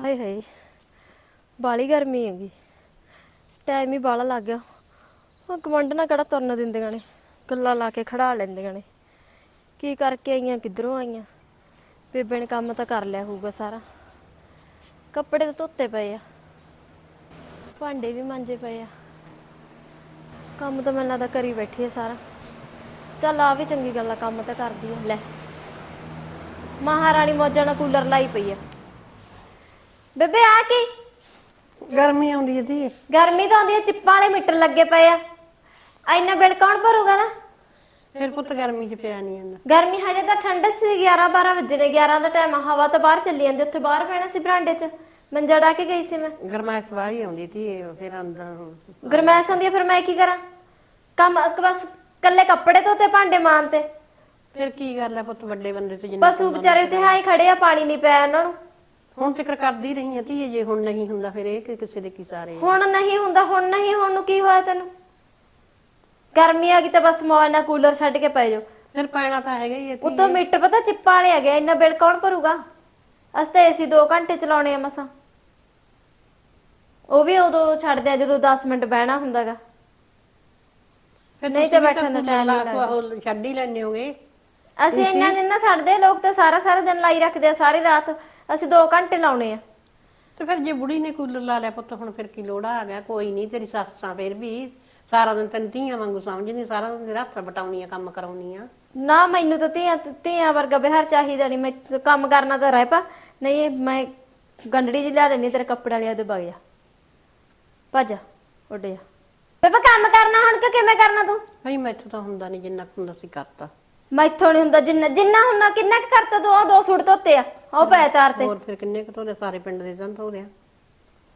ਹਾਏ ਹਾਏ, ਬਾਲੀ ਗਰਮੀ ਹੈਗੀ। ਟਾਈਮ ਹੀ ਬਾਲਾ ਲੱਗ ਗਿਆ। ਉਹ ਗਵੰਡਣਾ ਕਿਹੜਾ ਤੁਰਨ ਦਿੰਦੀਆਂ ਨੇ? ਗੱਲਾਂ ਲਾ ਕੇ ਖੜਾ ਲੈਂਦੀਆਂ ਨੇ। ਕੀ ਕਰਕੇ ਆਈਆਂ, ਕਿੱਧਰੋਂ ਆਈਆਂ? ਬੇਬੇ ਨੇ ਕੰਮ ਤਾਂ ਕਰ ਲਿਆ ਹੋਊਗਾ ਸਾਰਾ। ਕੱਪੜੇ ਤਾਂ ਧੋਤੇ ਪਏ ਆ। ਭਾਂਡੇ ਵੀ ਮਾਂਜੇ ਪਏ ਆ। ਕੰਮ ਤਾਂ ਮੈਨੂੰ ਲੱਗਦਾ ਕਰੀ ਬੈਠੀ ਆ ਸਾਰਾ। ਚੱਲ ਆ ਵੀ ਚੰਗੀ ਗੱਲ ਆ, ਕੰਮ ਤਾਂ ਕਰਦੀ ਆ। ਲੈ। ਮਹਾਰਾਣੀ ਮੌਜਾਂ ਨਾਲ ਕੂਲਰ ਲਾਈ ਪਈ ਆ। ਬੇਬੇ ਆ ਕੀ? ਗਰਮੀ ਆਉਂਦੀ ਹੈ ਧੀਏ। ਗਰਮੀ ਤਾਂ ਆਉਂਦੀ ਆ ਚਿੱਪਾਂ ਵਾਲੇ ਮੀਟਰ ਲੱਗੇ ਪਏ ਆ। ਇੰਨਾ ਬਿੱਲ ਕੌਣ ਭਰੂਗਾ ਨਾ? ਫਿਰ ਪੁੱਤ ਗਰਮੀ 'ਚ ਪਿਆ ਨਹੀਂ ਜਾਂਦਾ। ਗਰਮੀ ਹਜੇ ਤਾਂ ਠੰਡ ਸੀ 11 12 ਵਜੇ ਨੇ 11 ਦਾ ਟਾਈਮ ਹਵਾ ਤਾਂ ਬਾਹਰ ਚੱਲੀ ਜਾਂਦੀ ਉੱਥੇ ਬਾਹਰ ਪੈਣਾ ਸੀ ਬਰਾਂਡੇ 'ਚ। ਮੰਜਾ ਡਾ ਕੇ ਗਈ ਸੀ ਮੈਂ। ਗਰਮਾਇਸ਼ ਵਾਲੀ ਆਉਂਦੀ ਧੀਏ ਫਿਰ ਅੰਦਰ ਗਰਮੈਸ਼ ਹੁੰਦੀ ਫਿਰ ਮੈਂ ਕੀ ਕਰਾਂ? ਕੰਮ ਇੱਕ ਬਸ ਕੱਲੇ ਕੱਪੜੇ ਧੋਤੇ ਭਾਂਡੇ ਮਾਨ ਤੇ ਫਿਰ ਕੀ ਗੱਲ ਹੈ ਪੁੱਤ ਵੱਡੇ ਬੰਦੇ ਤੇ ਜਿੰਨਾ ਪਸ਼ੂ ਵਿਚਾਰੇ ਤੇ ਹਾਈ ਖੜੇ ਆ ਪਾਣੀ ਨਹੀਂ ਪਿਆ ਉਹਨਾਂ ਨੂੰ। ਹੁਣ ਤੱਕ ਕਰਦੀ ਰਹੀ ਹੈ ਧੀਏ ਜੇ ਹੁਣ ਨਹੀਂ ਹੁੰਦਾ ਫਿਰ ਇਹ ਕਿ ਕਿਸੇ ਦੇ ਕੀ ਸਾਰੇ ਹੁਣ ਨਹੀਂ ਹੁੰਦਾ ਹੁਣ ਨਹੀਂ ਹੁਣ ਨੂੰ ਕੀ ਹੋਇਆ ਤੈਨੂੰ? ਗਰਮੀ ਆ ਗਈ ਤਾਂ ਬਸ ਮੌਜ ਨਾਲ ਕੂਲਰ ਛੱਡ ਕੇ ਪੈ ਜਾਓ। ਫਿਰ ਪੈਣਾ ਤਾਂ ਹੈਗਾ ਹੀ ਧੀਏ। ਉਤੋਂ ਮੀਟਰ ਪਤਾ ਚਿੱਪਾਂ ਵਾਲੇ ਆ ਗਿਆ ਇੰਨਾ ਬਿੱਲ ਕੌਣ ਭਰੂਗਾ? ਅਸੀਂ ਤਾਂ ਏਸੀ 2 ਘੰਟੇ ਚਲਾਉਣੇ ਆ ਮਸਾਂ। ਉਹ ਵੀ ਉਦੋਂ ਛੱਡਦੇ ਆ ਜਦੋਂ 10 ਮਿੰਟ ਬਹਿਣਾ ਹੁੰਦਾਗਾ। ਫਿਰ ਨਹੀਂ ਤੁਸੀਂ ਤਾਂ ਵੀ ਬੈਠਣ ਦਾ time ਲਾ ਕੇ ਉਹ ਛੱਡ ਹੀ ਲੈਣੇ ਹੋਗੇ। ਅਸੀਂ ਇੰਨਾ ਨਹੀਂ ਨਾ ਛੱਡਦੇ ਲੋਕ ਤਾਂ ਸਾਰਾ ਸਾਰਾ ਦਿਨ ਲਾਈ ਰੱਖਦੇ ਆ ਸਾਰੀ ਰਾਤ ਅਸੀਂ 2 ਘੰਟੇ ਲਾਉਣੇ ਆ। ਤੇ ਫਿਰ ਜੇ ਬੁੜੀ ਨੇ ਕੂਲਰ ਲਾ ਲਿਆ ਪੁੱਤ ਹੁਣ ਫਿਰ ਕੀ ਲੋੜਾ ਆ? ਗਿਆ ਕੋਈ ਨਹੀਂ ਤੇਰੀ ਸੱਸਾਂ ਫਿਰ ਵੀ ਸਾਰਾ ਦਿਨ ਤੈਨੂੰ ਧੀਆਂ ਵਾਂਗੂ ਸਮਝਦੀ ਸਾਰਾ ਦਿਨ ਤੇਰੇ ਹੱਥ ਬਟਾਉਣੀਆਂ ਕੰਮ ਕਰਾਉਣੀਆਂ। ਨਾ ਮੈਨੂੰ ਤਾਂ ਧੀਆਂ ਧੀਆਂ ਵਰਗਾ ਬਿਹਾਰ ਚਾਹੀਦਾ ਨਹੀਂ ਮੈਂ ਤਾਂ ਕੰਮ ਕਰਨਾ ਤਾਂ ਰਹਿ ਪਾ। ਨਹੀਂ ਇਹ ਮੈਂ ਗੰਡੜੀ ਜੀ ਲਿਆ ਦੇਣੀ ਤੇਰੇ ਕੱਪੜੇ ਵਾਲਿਆਂ ਦੇ ਬਗ ਜਾ। ਭੱਜ ਜਾ, ਉੱਡ ਜਾ। ਬੇਬੇ ਕੰਮ ਕਰਨਾ ਹੁਣ ਕਿ ਕਿਵੇਂ ਕਰਨਾ ਤੂੰ? ਭਈ ਮੈਥੋਂ ਤਾਂ ਹੁੰਦਾ ਨਹੀਂ ਜਿੰਨਾ ਕੁ ਹੁੰਦਾ ਸੀ ਕਰਤਾ। ਮੈਥੋਂ ਨਹੀਂ ਹੁੰਦਾ ਜਿੰਨਾ ਜਿੰਨਾ ਹੁੰਨਾ ਕਿੰਨਾ ਕੁ ਕਰਤਾ ਤੂੰ? ਉਹ ਦੋ ਸੂਟ ਧੋਤੇ ਆ। ਉਹ ਪੈ ਤਾਰ ਤੇ। ਹੋਰ ਫਿਰ ਕਿੰਨੇ ਕੁ ਧੋਲੇ ਸਾਰੇ ਪਿੰਡ ਦੇ ਤਾਂ ਧੋ ਰਿਆ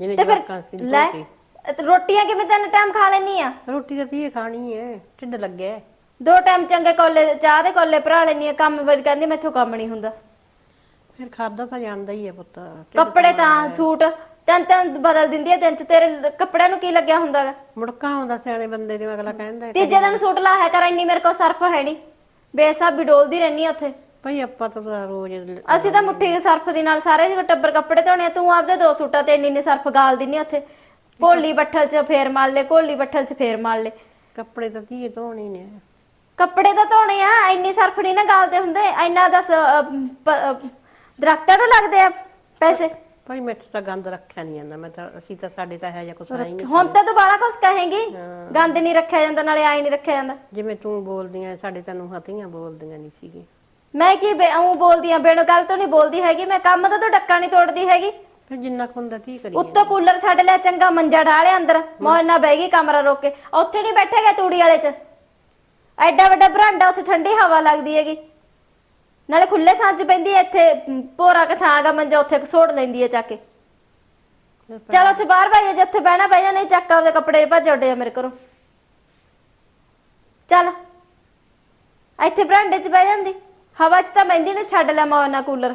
ਜਿਹਨੇ ਤੇ ਜਵਾਕਾਂ ਸੀ ਲੈ ਧੋਤੇ। ਤੇ ਰੋਟੀਆਂ ਕਿਵੇਂ ਤਿੰਨ ਟਾਈਮ ਖਾ ਲੈਣੀ ਆ? ਰੋਟੀ ਤਾਂ ਧੀਏ ਖਾਣੀ ਐ ਢਿੱਡ ਲੱਗਿਆ ਹੈ। ਦੋ ਟਾਈਮ ਚੰਗੇ ਕੋਲੇ ਚਾਹ ਦੇ ਕੋਲੇ ਭਰਾ ਲੈਣੀ ਆ ਕੰਮ ਵੇਲੇ ਕਹਿੰਦੀ ਮੈਥੋਂ ਕੰਮ ਨਹੀਂ ਹੁੰਦਾ। ਫਿਰ ਖਾਦਾ ਤਾਂ ਜਾਂਦਾ ਹੀ ਹੈ ਪੁੱਤ ਢਿੱਡ ਕੱਪੜੇ ਤਾਂ ਸੂਟ ਤਿੰਨ ਤਿੰਨ ਬਦਲ ਦਿੰਦੀ ਆ ਦਿਨ ਚ ਤੇਰੇ ਕੱਪੜਿਆਂ ਨੂੰ ਕੀ ਲੱਗਿਆ ਹੁੰਦਾਗਾ ਮੁੜਕਾ ਆਉਂਦਾ ਸਿਆਣੇ ਬੰਦੇ ਦੇ ਅਗਲਾ ਕਹਿੰਦਾ ਹੈ, ਤੀਜੇ ਦਿਨ ਸੂਟ ਲਾਇਆ ਕਰ ਇੰਨੀ ਮੇਰੇ ਕੋਲ ਸਰਫ ਹੈ ਨਹੀਂ ਬੇਸਾਬੀ ਡੋਲਦੀ ਰਹਿਨੀ ਆ ਉੱਥੇ। ਭਈ ਆਪਾਂ ਤਾਂ ਰੋਜ਼ ਅਸੀਂ ਤਾਂ ਮੁੱਠੀ ਦੇ ਸਰਫ ਦੀ ਨਾਲ ਸਾਰੇ ਜਿਹੜੇ ਟੱਬਰ ਕੱਪੜੇ ਧੋਣੇ ਆ ਤੂੰ ਆਪਦੇ ਦੋ ਸੂਟਾਂ ਤੇ ਇੰਨੀ ਇੰਨੀ ਸਰਫ ਗਾਲ ਦਿੰਨੀ ਆ ਉੱਥੇ। ਕੋਲੀ ਬੱਠਲ 'ਚ ਫੇਰ ਮਾਰ ਲੈ ਕੋਲੀ ਬੱਠਲ 'ਚ ਫੇਰ ਮਾਰ ਲੈ। ਕੱਪੜੇ ਤਾਂ ਧੀਏ ਧੋਣੇ ਨੇ। ਕੱਪੜੇ ਤਾਂ ਧੋਣੇ ਆ ਇੰਨੀ ਸਰਫ ਨਹੀਂ ਨਾ ਗਾਲਦੇ ਹੁੰਦੇ ਇੰਨਾ ਅਹ, ਦਰਖਤਾਂ ਨੂੰ ਲੱਗਦੇ ਆ ਪੈਸੇ। ਭਾਈ ਮੈਥੋਂ ਤਾਂ ਗੰਦ ਰੱਖਿਆ ਨਹੀਂ ਜਾਂਦਾ ਮੈਂ ਤਾਂ ਅਸੀਂ ਤਾਂ ਸਾਡੇ ਤਾਂ ਹੈ ਜਾਂ ਕੁਛ ਹੈ ਹੀ ਨਹੀਂ ਹੁਣ ਤਾਂ ਤੂੰ ਬਾਲਾ ਕੁਛ ਕਹੇਂਗੀ ਗੰਦ ਨਹੀਂ ਰੱਖਿਆ ਜਾਂਦਾ ਨਾਲੇ ਆਈ ਨਹੀਂ ਰੱਖਿਆ ਜਾਂਦਾ। ਜਿਵੇਂ ਤੂੰ ਬੋਲਦੀਆਂ ਸਾਡੇ ਤੈਨੂੰ ਹਤੀਆਂ ਬੋਲਦੀਆਂ ਨਹੀਂ ਸੀਗੀ ਮੈਂ ਕੀ ਉਹ ਬੋਲਦੀ ਆ? ਬਿਨ ਗੱਲ ਤੋਂ ਨਹੀਂ ਬੋਲਦੀ ਹੈਗੀ। ਮੈਂ ਕੰਮ ਤਾਂ ਤੂੰ ਡੱਕਾ ਨਹੀਂ ਤੋੜਦੀ ਹੈਗੀ। ਫਿਰ ਜਿੰਨਾ ਕੁ ਹੁੰਦਾ ਧੀ ਕਰੀ ਉੱਤੋਂ ਕੂਲਰ ਛੱਡ ਲਿਆ ਚੰਗਾ ਮੰਜਾ ਢਾਲਿਆ ਅੰਦਰ। ਮੌਜ ਨਾਲ ਬਹਿ ਗਈ ਕਮਰਾ ਰੋਕ ਕੇ। ਉੱਥੇ ਨਹੀਂ ਬੈਠੇਗਾ ਤੂੜੀ ਵਾਲੇ 'ਚ। ਐਡਾ ਵੱਡਾ ਬਰਾਂਡਾ ਉੱਥੇ ਠੰਡੀ ਹਵਾ ਲੱਗਦੀ ਹੈਗੀ। ਨਾਲੇ ਖੁੱਲੇ ਥਾਂ 'ਚ ਪੈਂਦੀ ਐ ਇੱਥੇ ਮ, ਭੋਰਾ ਕਿ ਥਾਂ ਗਾ ਮੰਜਾ ਉੱਥੇ ਸੋੜ ਲੈਂਦੀ ਐ ਚੱਕ ਕੇ। ਚਲ ਉੱਥੇ ਬਾਹਰ ਬਹਿ ਜਾ ਜਿੱਥੇ ਬਹਿਣਾ ਬਹਿ ਜਾ ਨਹੀਂ ਚੱਕ ਆਪਦੇ ਕੱਪੜੇ ਭੱਜ ਉੱਡੇ ਮੇਰੇ ਘਰੋਂ। ਚੱਲ। ਇੱਥੇ ਬਰਾਂਡੇ 'ਚ ਬਹਿ ਜਾਂਦੀ। ਹਵਾ 'ਚ ਤਾਂ ਬਹਿੰਦੀ ਨੇ ਛੱਡ ਲਿਆ ਮੌਜ ਨਾਲ ਕੂਲਰ।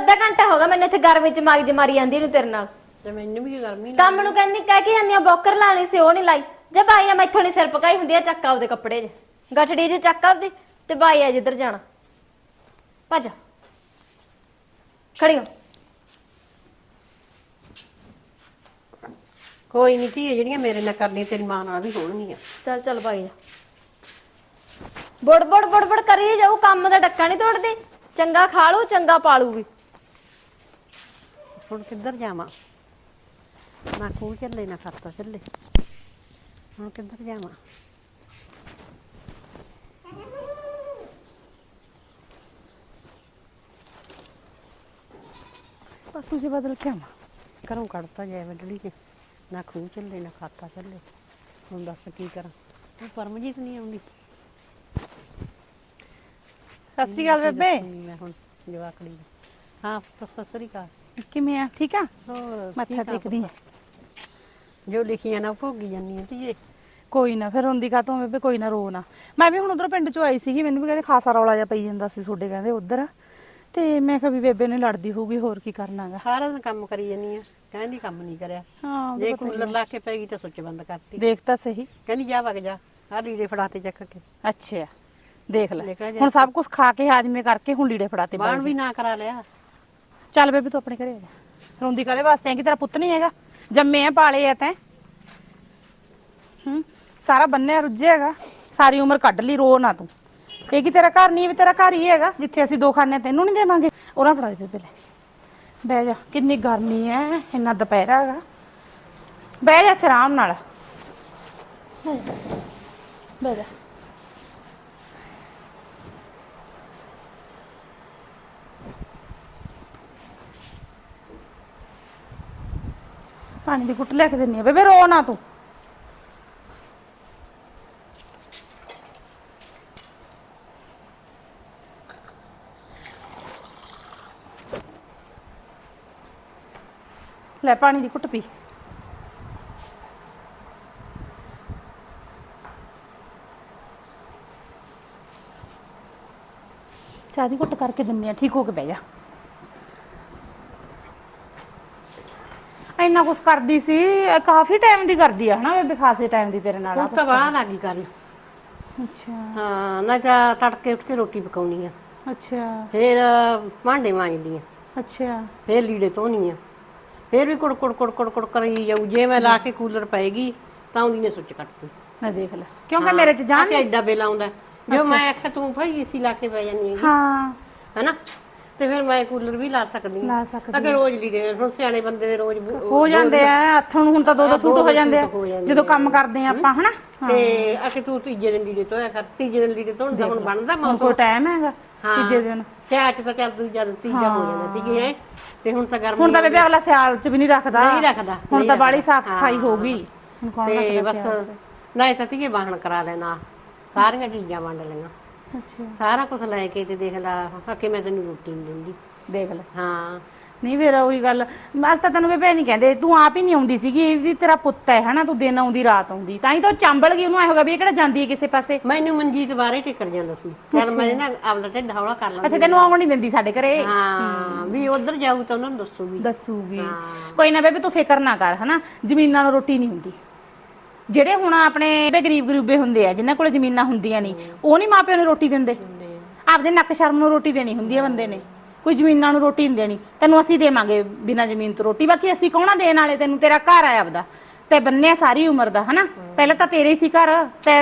ਅੱਧਾ ਘੰਟਾ ਹੋ ਗਿਆ ਮੈਨੂੰ ਇੱਥੇ ਗਰਮੀ 'ਚ ਮਗਜ ਮਾਰੀ ਜਾਂਦੀ ਨੂੰ ਤੇਰੇ ਨਾਲ। ਤੇ ਮੈਨੂੰ ਵੀ ਗਰਮੀ ਕੰਮ ਨੂੰ ਕਹਿੰਦੀ ਕਹਿ ਕੇ ਜਾਂਦੀਆਂ ਬੋਕਰ ਲਾਣੀ ਸੀ ਉਹ ਨਹੀਂ ਲਾਈ। ਜੇ ਬਾਈ ਆ ਮੈਥੋਂ ਨਹੀਂ ਸਿਰ ਪਕਾਈ ਹੁੰਦੀ ਆ ਚੱਕ ਆਪਦੇ ਕੱਪੜੇ ਜੇ। ਗੱਠੜੀ ਜੇ ਚੱਕ ਆਪਦੀ ਤੇ ਬਾਈ ਆ ਜਿੱਧਰ ਜਾਣਾ। ਭੱਜ। ਖੜੀ ਹੋ। ਕੋਈ ਨਹੀਂ ਧੀਏ ਜਿਹੜੀਆਂ ਮੇਰੇ ਨਾਲ ਕਰਨੀਆਂ ਤੇਰੀ ਮਾਂ ਨਾਲ ਵੀ ਹੋਣਗੀਆਂ। ਚੱਲ ਚੱਲ ਬਾਈ ਜਾ ਬੜ ਬੜ ਬੜ ਬੜ ਕਰੀ ਜਾਊ, ਕੰਮ ਦਾ ਡੱਕਾ ਨਹੀਂ ਤੋੜਦੀ। ਚੰਗਾ ਖਾ ਲੂ ਚੰਗਾ ਪਾਲੂਗੀ ਹੁਣ ਕਿੱਧਰ ਜਾਵਾਂ? ਨਾ ਖੂਹ ਚੱਲੇ, ਨਾ ਖਾਤਾ ਚੱਲੇ। ਹੁਣ ਕਿੱਧਰ ਜਾਵਾਂ? ਪਸ਼ੂ ਜੀ ਬਦਲ ਕੇ ਆਵਾਂ। ਘਰੋਂ ਕੱਢਤਾ ਜਾਏ ਵੱਡੜੀ ਨੇ ਨਾ ਖੂਹ ਚੱਲੇ, ਨਾ ਖਾਤਾ ਚੱਲੇ। ਹੁਣ ਦੱਸ ਕੀ ਕਰਾਂ? ਉਹ ਪਰਮਜੀਤ ਨਹੀਂ ਆਉਂਦੀ? ਸਤਿ ਸ਼੍ਰੀ ਅਕਾਲ ਬੇਬੇ। ਮੈਂ ਹੁਣ ਜਵਾਕੜੀ। ਹਾਂ ਪੁੱਤ, ਸਤਿ ਸ੍ਰੀ ਅਕਾਲ। ਕਿਵੇਂ ਆ? ਠੀਕ ਆ? ਹੋਰ ਮੱਥਾ ਠੀਕ ਆ ਟੇਕਦੀ ਆ। ਪੁੱਤ। ਜੋ ਲਿਖੀਆਂ ਨਾ ਭੋਗੀ ਜਾਂਦੀ ਆ ਧੀਏ। ਕੋਈ ਨਾ ਫਿਰ ਹੁੰਦੀ ਕਾ ਬੇਬੇ? ਕੋਈ ਨਾ ਰੋ ਨਾ। ਮੈਂ ਵੀ ਹੁਣ ਉਧਰੋਂ ਪਿੰਡ ਚੋਂ ਆਈ ਸੀਗੀ ਮੈਨੂੰ ਵੀ ਕਹਿੰਦੇ ਖਾਸਾ ਰੌਲਾ ਜਿਹਾ ਪਈ ਜਾਂਦਾ ਸੀ ਤੁਹਾਡੇ ਕਹਿੰਦੇ ਉਧਰ। ਤੇ ਮੈਂ ਕਿਹਾ ਵੀ ਬੇਬੇ ਨੇ ਲੜਦੀ ਹੋਊਗੀ ਹੋਰ ਕੀ ਕਰਨਾਗਾ? ਸਾਰਾ ਦਿਨ ਕੰਮ ਕਰੀ ਜਾਂਦੀ ਆ ਕਹਿੰਦੀ ਕੰਮ ਨਹੀਂ ਕਰਿਆ। ਹਾਂ ਜੇ ਕੂਲਰ ਲਾ ਕੇ ਪੈ ਗਈ ਤਾਂ ਸੁੱਚ ਬੰਦ ਕਰਤੀ। ਦੇਖ ਤਾਂ ਸਹੀ। ਕਹਿੰਦੀ ਜਾ ਵਗ ਜਾ ਆ ਲੀੜੇ ਫੜਾ ਤੇ ਚੱਕ ਕੇ। ਅੱਛਾ। ਦੇਖ ਲੈ। ਨਿਕਲ ਜਾ ਹੁਣ ਸਭ ਕੁਝ ਖਾ ਕੇ ਹਾਜ਼ਮੇ ਕਰਕੇ ਹੁਣ ਲੀੜੇ ਫੜਾਤੇ ਬਾਣ ਵੀ ਨਾ ਕਰਾ ਲਿਆ। ਚੱਲ ਬੇਬੇ ਤੂੰ ਆਪਣੇ ਘਰੇ ਆ ਜਾ। ਰੋਂਦੀ ਕਾਦੇ ਵਾਸਤੇ ਹੈ ਕਿ ਤੇਰਾ ਪੁੱਤ ਨਹੀਂ ਹੈਗਾ। ਜੰਮੇ ਆ ਪਾਲੇ ਆ ਤੈਂ। ਹੂੰ? ਸਾਰਾ ਬੰਨਿਆ ਰੁੱਝਿਆ ਹੈਗਾ। ਸਾਰੀ ਉਮਰ ਕੱਢ ਲਈ ਰੋ ਨਾ ਤੂੰ। ਇਹ ਕੀ ਤੇਰਾ ਘਰ ਨਹੀਂ ਇਹ ਵੀ ਤੇਰਾ ਘਰ ਹੀ ਹੈਗਾ। ਜਿੱਥੇ ਅਸੀਂ ਦੋ ਖਾਨੇ ਤੈਨੂੰ ਨਹੀਂ ਦੇਵਾਂਗੇ। ਉਹਨਾਂ ਫੜਾ ਦੇ ਪਹਿਲੇ ਬਹਿ ਜਾ। ਕਿੰਨੀ ਗਰਮੀ ਹੈ ਇੰਨਾ ਦੁਪਹਿਰਾ ਹੈਗਾ। ਬਹਿ ਜਾ ਇੱਥੇ ਆਰਾਮ ਨਾਲ। ਬਹਿ ਜਾ। ਪਾਣੀ ਦੀ ਕੁੱਟ ਲੈ ਕੇ ਦਿੰਨੀ ਆ। ਬੇਬੇ, ਰੋ ਨਾ ਤੂੰ। ਲੈ ਪਾਣੀ ਦੀ ਕੁੱਟ ਪੀ। ਚਾਹ ਦੀ ਕੁੱਟ ਕਰਕੇ ਦਿੰਨੀ ਆ। ਠੀਕ ਹੋ ਕੇ ਬਹਿ ਜਾ। ਇੰਨਾ ਕੁਛ ਕਰਦੀ ਸੀ ਇਹ ਕਾਫੀ ਟਾਈਮ ਦੀ ਕਰਦੀ ਆ ਹਨਾ ਬੇਬੇ? ਖਾਸੇ ਟਾਈਮ ਦੀ ਤੇਰੇ ਨਾਲ ਆ ਹੁਣ ਤਾਂ ਬਾਹਰ ਲੱਗੀ ਅੱਛਾ। ਹਾਂ ਨਾ ਤਾਂ ਤੜਕੇ ਉੱਠ ਕੇ ਰੋਟੀ ਪਕਾਉਣੀ ਆ। ਅੱਛਾ। ਫਿਰ ਭਾਂਡੇ ਮਾਂਜਦੀ ਆ। ਅੱਛਾ। ਫਿਰ ਲੀੜੇ ਧੋਣੀ ਆ। ਫਿਰ ਵੀ ਕੁੜ ਕੁੜ ਕੁੜ ਕੁੜ ਕੁੜ ਕਰੀ ਜਾਊ। ਜੇ ਮੈਂ ਲਾ ਕੇ ਕੂਲਰ ਪਏਗੀ ਤਾਂ ਉਹਦੀ ਨੇ ਸੁੱਚ ਕੱਟਤੀ ਮੈਂ ਦੇਖ ਲੈ। ਕਿਉਂਕਿ ਮੇਰੇ ਚ ਜਾਨ ਕਿ ਐਡਾ ਬਿੱਲ ਆਉਂਦਾ। ਜੋ ਮੈਂ ਆਖਿਆ ਤੂੰ ਭਾਈ ਏਸੀ ਲਾ ਕੇ ਪੈ ਜਾਂਦੀ ਹੈ ਹਾਂ। ਹੈਨਾ? ਤੇ ਫਿਰ ਮੈਂ ਕੂਲਰ ਵੀ ਲਾ ਸਕਦੀ ਹਾਂ। ਲਾ ਸਕਦੀ ਅਗਰ ਰੋਜ਼ ਲੀੜੇ ਹੁਣ ਸਿਆਣੇ ਬੰਦੇ ਦੇ ਰੋਜ਼ ਹੋ ਜਾਂਦੇ ਆ ਹੱਥਾਂ ਨੂੰ ਹੁਣ ਤਾਂ ਦੋ ਦੋ ਸੂਟ ਹੋ ਜਾਂਦੇ ਆ। ਜਾਂਦੇ ਕੰਮ ਕਰਦੇ ਆ ਆਪਾਂ ਹਨਾ? ਤੇ ਅਕੇ ਤੂੰ ਤੀਜੇ ਦਿਨ ਲੀੜੇ ਧੋਇਆ ਕਰ ਤੀਜੇ ਦਿਨ ਲੀੜੇ ਧੋਣ ਦਾ ਹੁਣ ਬਣਦਾ ਮੌਸਮ ਕੋਈ ਟਾਈਮ ਹੈਗਾ। ਤੀਜੇ ਦਿਨ। ਸਿਆਲ ਚ ਤਾਂ ਚੱਲ ਦੂਜਾ ਦਿਨ ਤੀਜਾ ਹੋ ਜਾਂਦਾ ਤੀਜੇ ਹੈ? ਤੇ ਹੁਣ ਤਾਂ ਗਰਮੀ ਹੁਣ ਤਾਂ ਬੇਬੇ ਅਗਲਾ ਸਿਆਲ ਚ ਵੀ ਨਹੀਂ ਰੱਖਦਾ। ਨਹੀਂ ਰੱਖਦਾ, ਹੁਣ ਤਾਂ ਬਾੜੀ। ਸਾਫ਼ ਸਫ਼ਾਈ ਹੋ ਗਈ। ਹੁਣ ਕੌਣ ਤੇ ਰੱਖਦਾ ਬਸ ਨਹੀਂ ਤਾਂ ਤੀਏ ਵਾਹਣ ਕਰਾ ਲੈਣਾ। ਸਾਰੀਆਂ ਚੀਜ਼ਾਂ ਵੰਡ ਲਈਆਂ। ਅੱਛਾ। ਸਾਰਾ ਕੁਝ ਲੈ ਕੇ ਤੇ ਦੇਖ ਲਾ ਹੱਕੇ ਮੈਂ ਤੈਨੂੰ ਰੋਟੀ ਨਹੀਂ ਦਿੰਦੀ। ਦੇਖ ਲੈ। ਹਾਂ। ਨਹੀਂ ਫੇਰ ਉਹੀ ਗੱਲ ਬਸ ਤਾਂ ਤੈਨੂੰ ਬੇਬੇ ਨਹੀਂ ਕਹਿੰਦੇ ਤੂੰ ਆਪ ਹੀ ਨਹੀਂ ਆਉਂਦੀ ਸੀਗੀ ਇਹ ਵੀ ਤੇਰਾ ਪੁੱਤ ਹੈ ਹਨਾ ਤੂੰ ਦਿਨ ਆਉਂਦੀ ਰਾਤ ਆਉਂਦੀ। ਤਾਂ ਹੀ ਤਾਂ ਉਹ ਚੰਬਲ ਗਈ ਉਹਨੂੰ ਐ ਹੋਗਾ ਵੀ ਇਹ ਕਿਹੜਾ ਜਾਂਦੀ ਹੈ ਕਿਸੇ ਪਾਸੇ? ਮੈਨੂੰ ਮਨਜੀਤ ਬਾਰੇ ਟਿਕਰ ਜਾਂਦਾ ਸੀ। ਚੱਲ ਮੈਂ ਨਾ ਆਪਣਾ ਢਿੱਡ ਹੌਲਾ ਕਰ ਅੱਛਾ ਲਾਂਗੀ ਤੈਨੂੰ ਆਉਣ ਨਹੀਂ ਦਿੰਦੀ ਸਾਡੇ ਘਰੇ? ਹਾਂ ਵੀ ਉਧਰ ਜਾਊ ਤਾਂ ਉਹਨਾਂ ਨੂੰ ਦੱਸੂਗੀ। ਦੱਸੂਗੀ। ਕੋਈ ਨਾ ਬੇਬੇ ਤੂੰ ਫਿਕਰ ਨਾ ਕਰ ਹਨਾ ਜ਼ਮੀਨਾਂ ਨਾਲ ਰੋਟੀ ਨਹੀਂ ਹੁੰਦੀ। ਜਿਹੜੇ ਹੁਣ ਆਪਣੇ ਗਰੀਬ ਗਰੀਬੇ ਹੁੰਦੇ ਆ, ਜਿਨ੍ਹਾਂ ਕੋਲ ਜ਼ਮੀਨਾਂ ਹੁੰਦੀਆਂ ਨਹੀਂ, ਉਹ ਨਹੀਂ ਮਾਪਿਆਂ ਨੂੰ ਰੋਟੀ ਦਿੰਦੇ। ਆਪਦੇ ਨੱਕ ਸ਼ਰਮ ਨੂੰ ਰੋਟੀ ਦੇਣੀ ਹੁੰਦੀ ਹੈ ਬੰਦੇ ਨੇ। ਕੋਈ ਜ਼ਮੀਨਾਂ ਨੂੰ ਰੋਟੀ ਨਹੀਂ ਦੇਣੀ। ਤੈਨੂੰ ਅਸੀਂ ਦੇਵਾਂਗੇ ਬਿਨਾਂ ਜ਼ਮੀਨ ਤੋਂ ਰੋਟੀ। ਬਾਕੀ ਅਸੀਂ ਕੌਣਾ ਦੇਣ ਵਾਲੇ? ਤੈਨੂੰ ਤੇਰਾ ਘਰ ਆਇਆ ਆਪਦਾ। ਤੇ ਬੰਨਿਆ ਸਾਰੀ ਉਮਰ ਦਾ, ਹਨਾ? ਪਹਿਲਾਂ ਤਾਂ ਤੇਰੇ ਸੀ ਘਰ। ਤੇ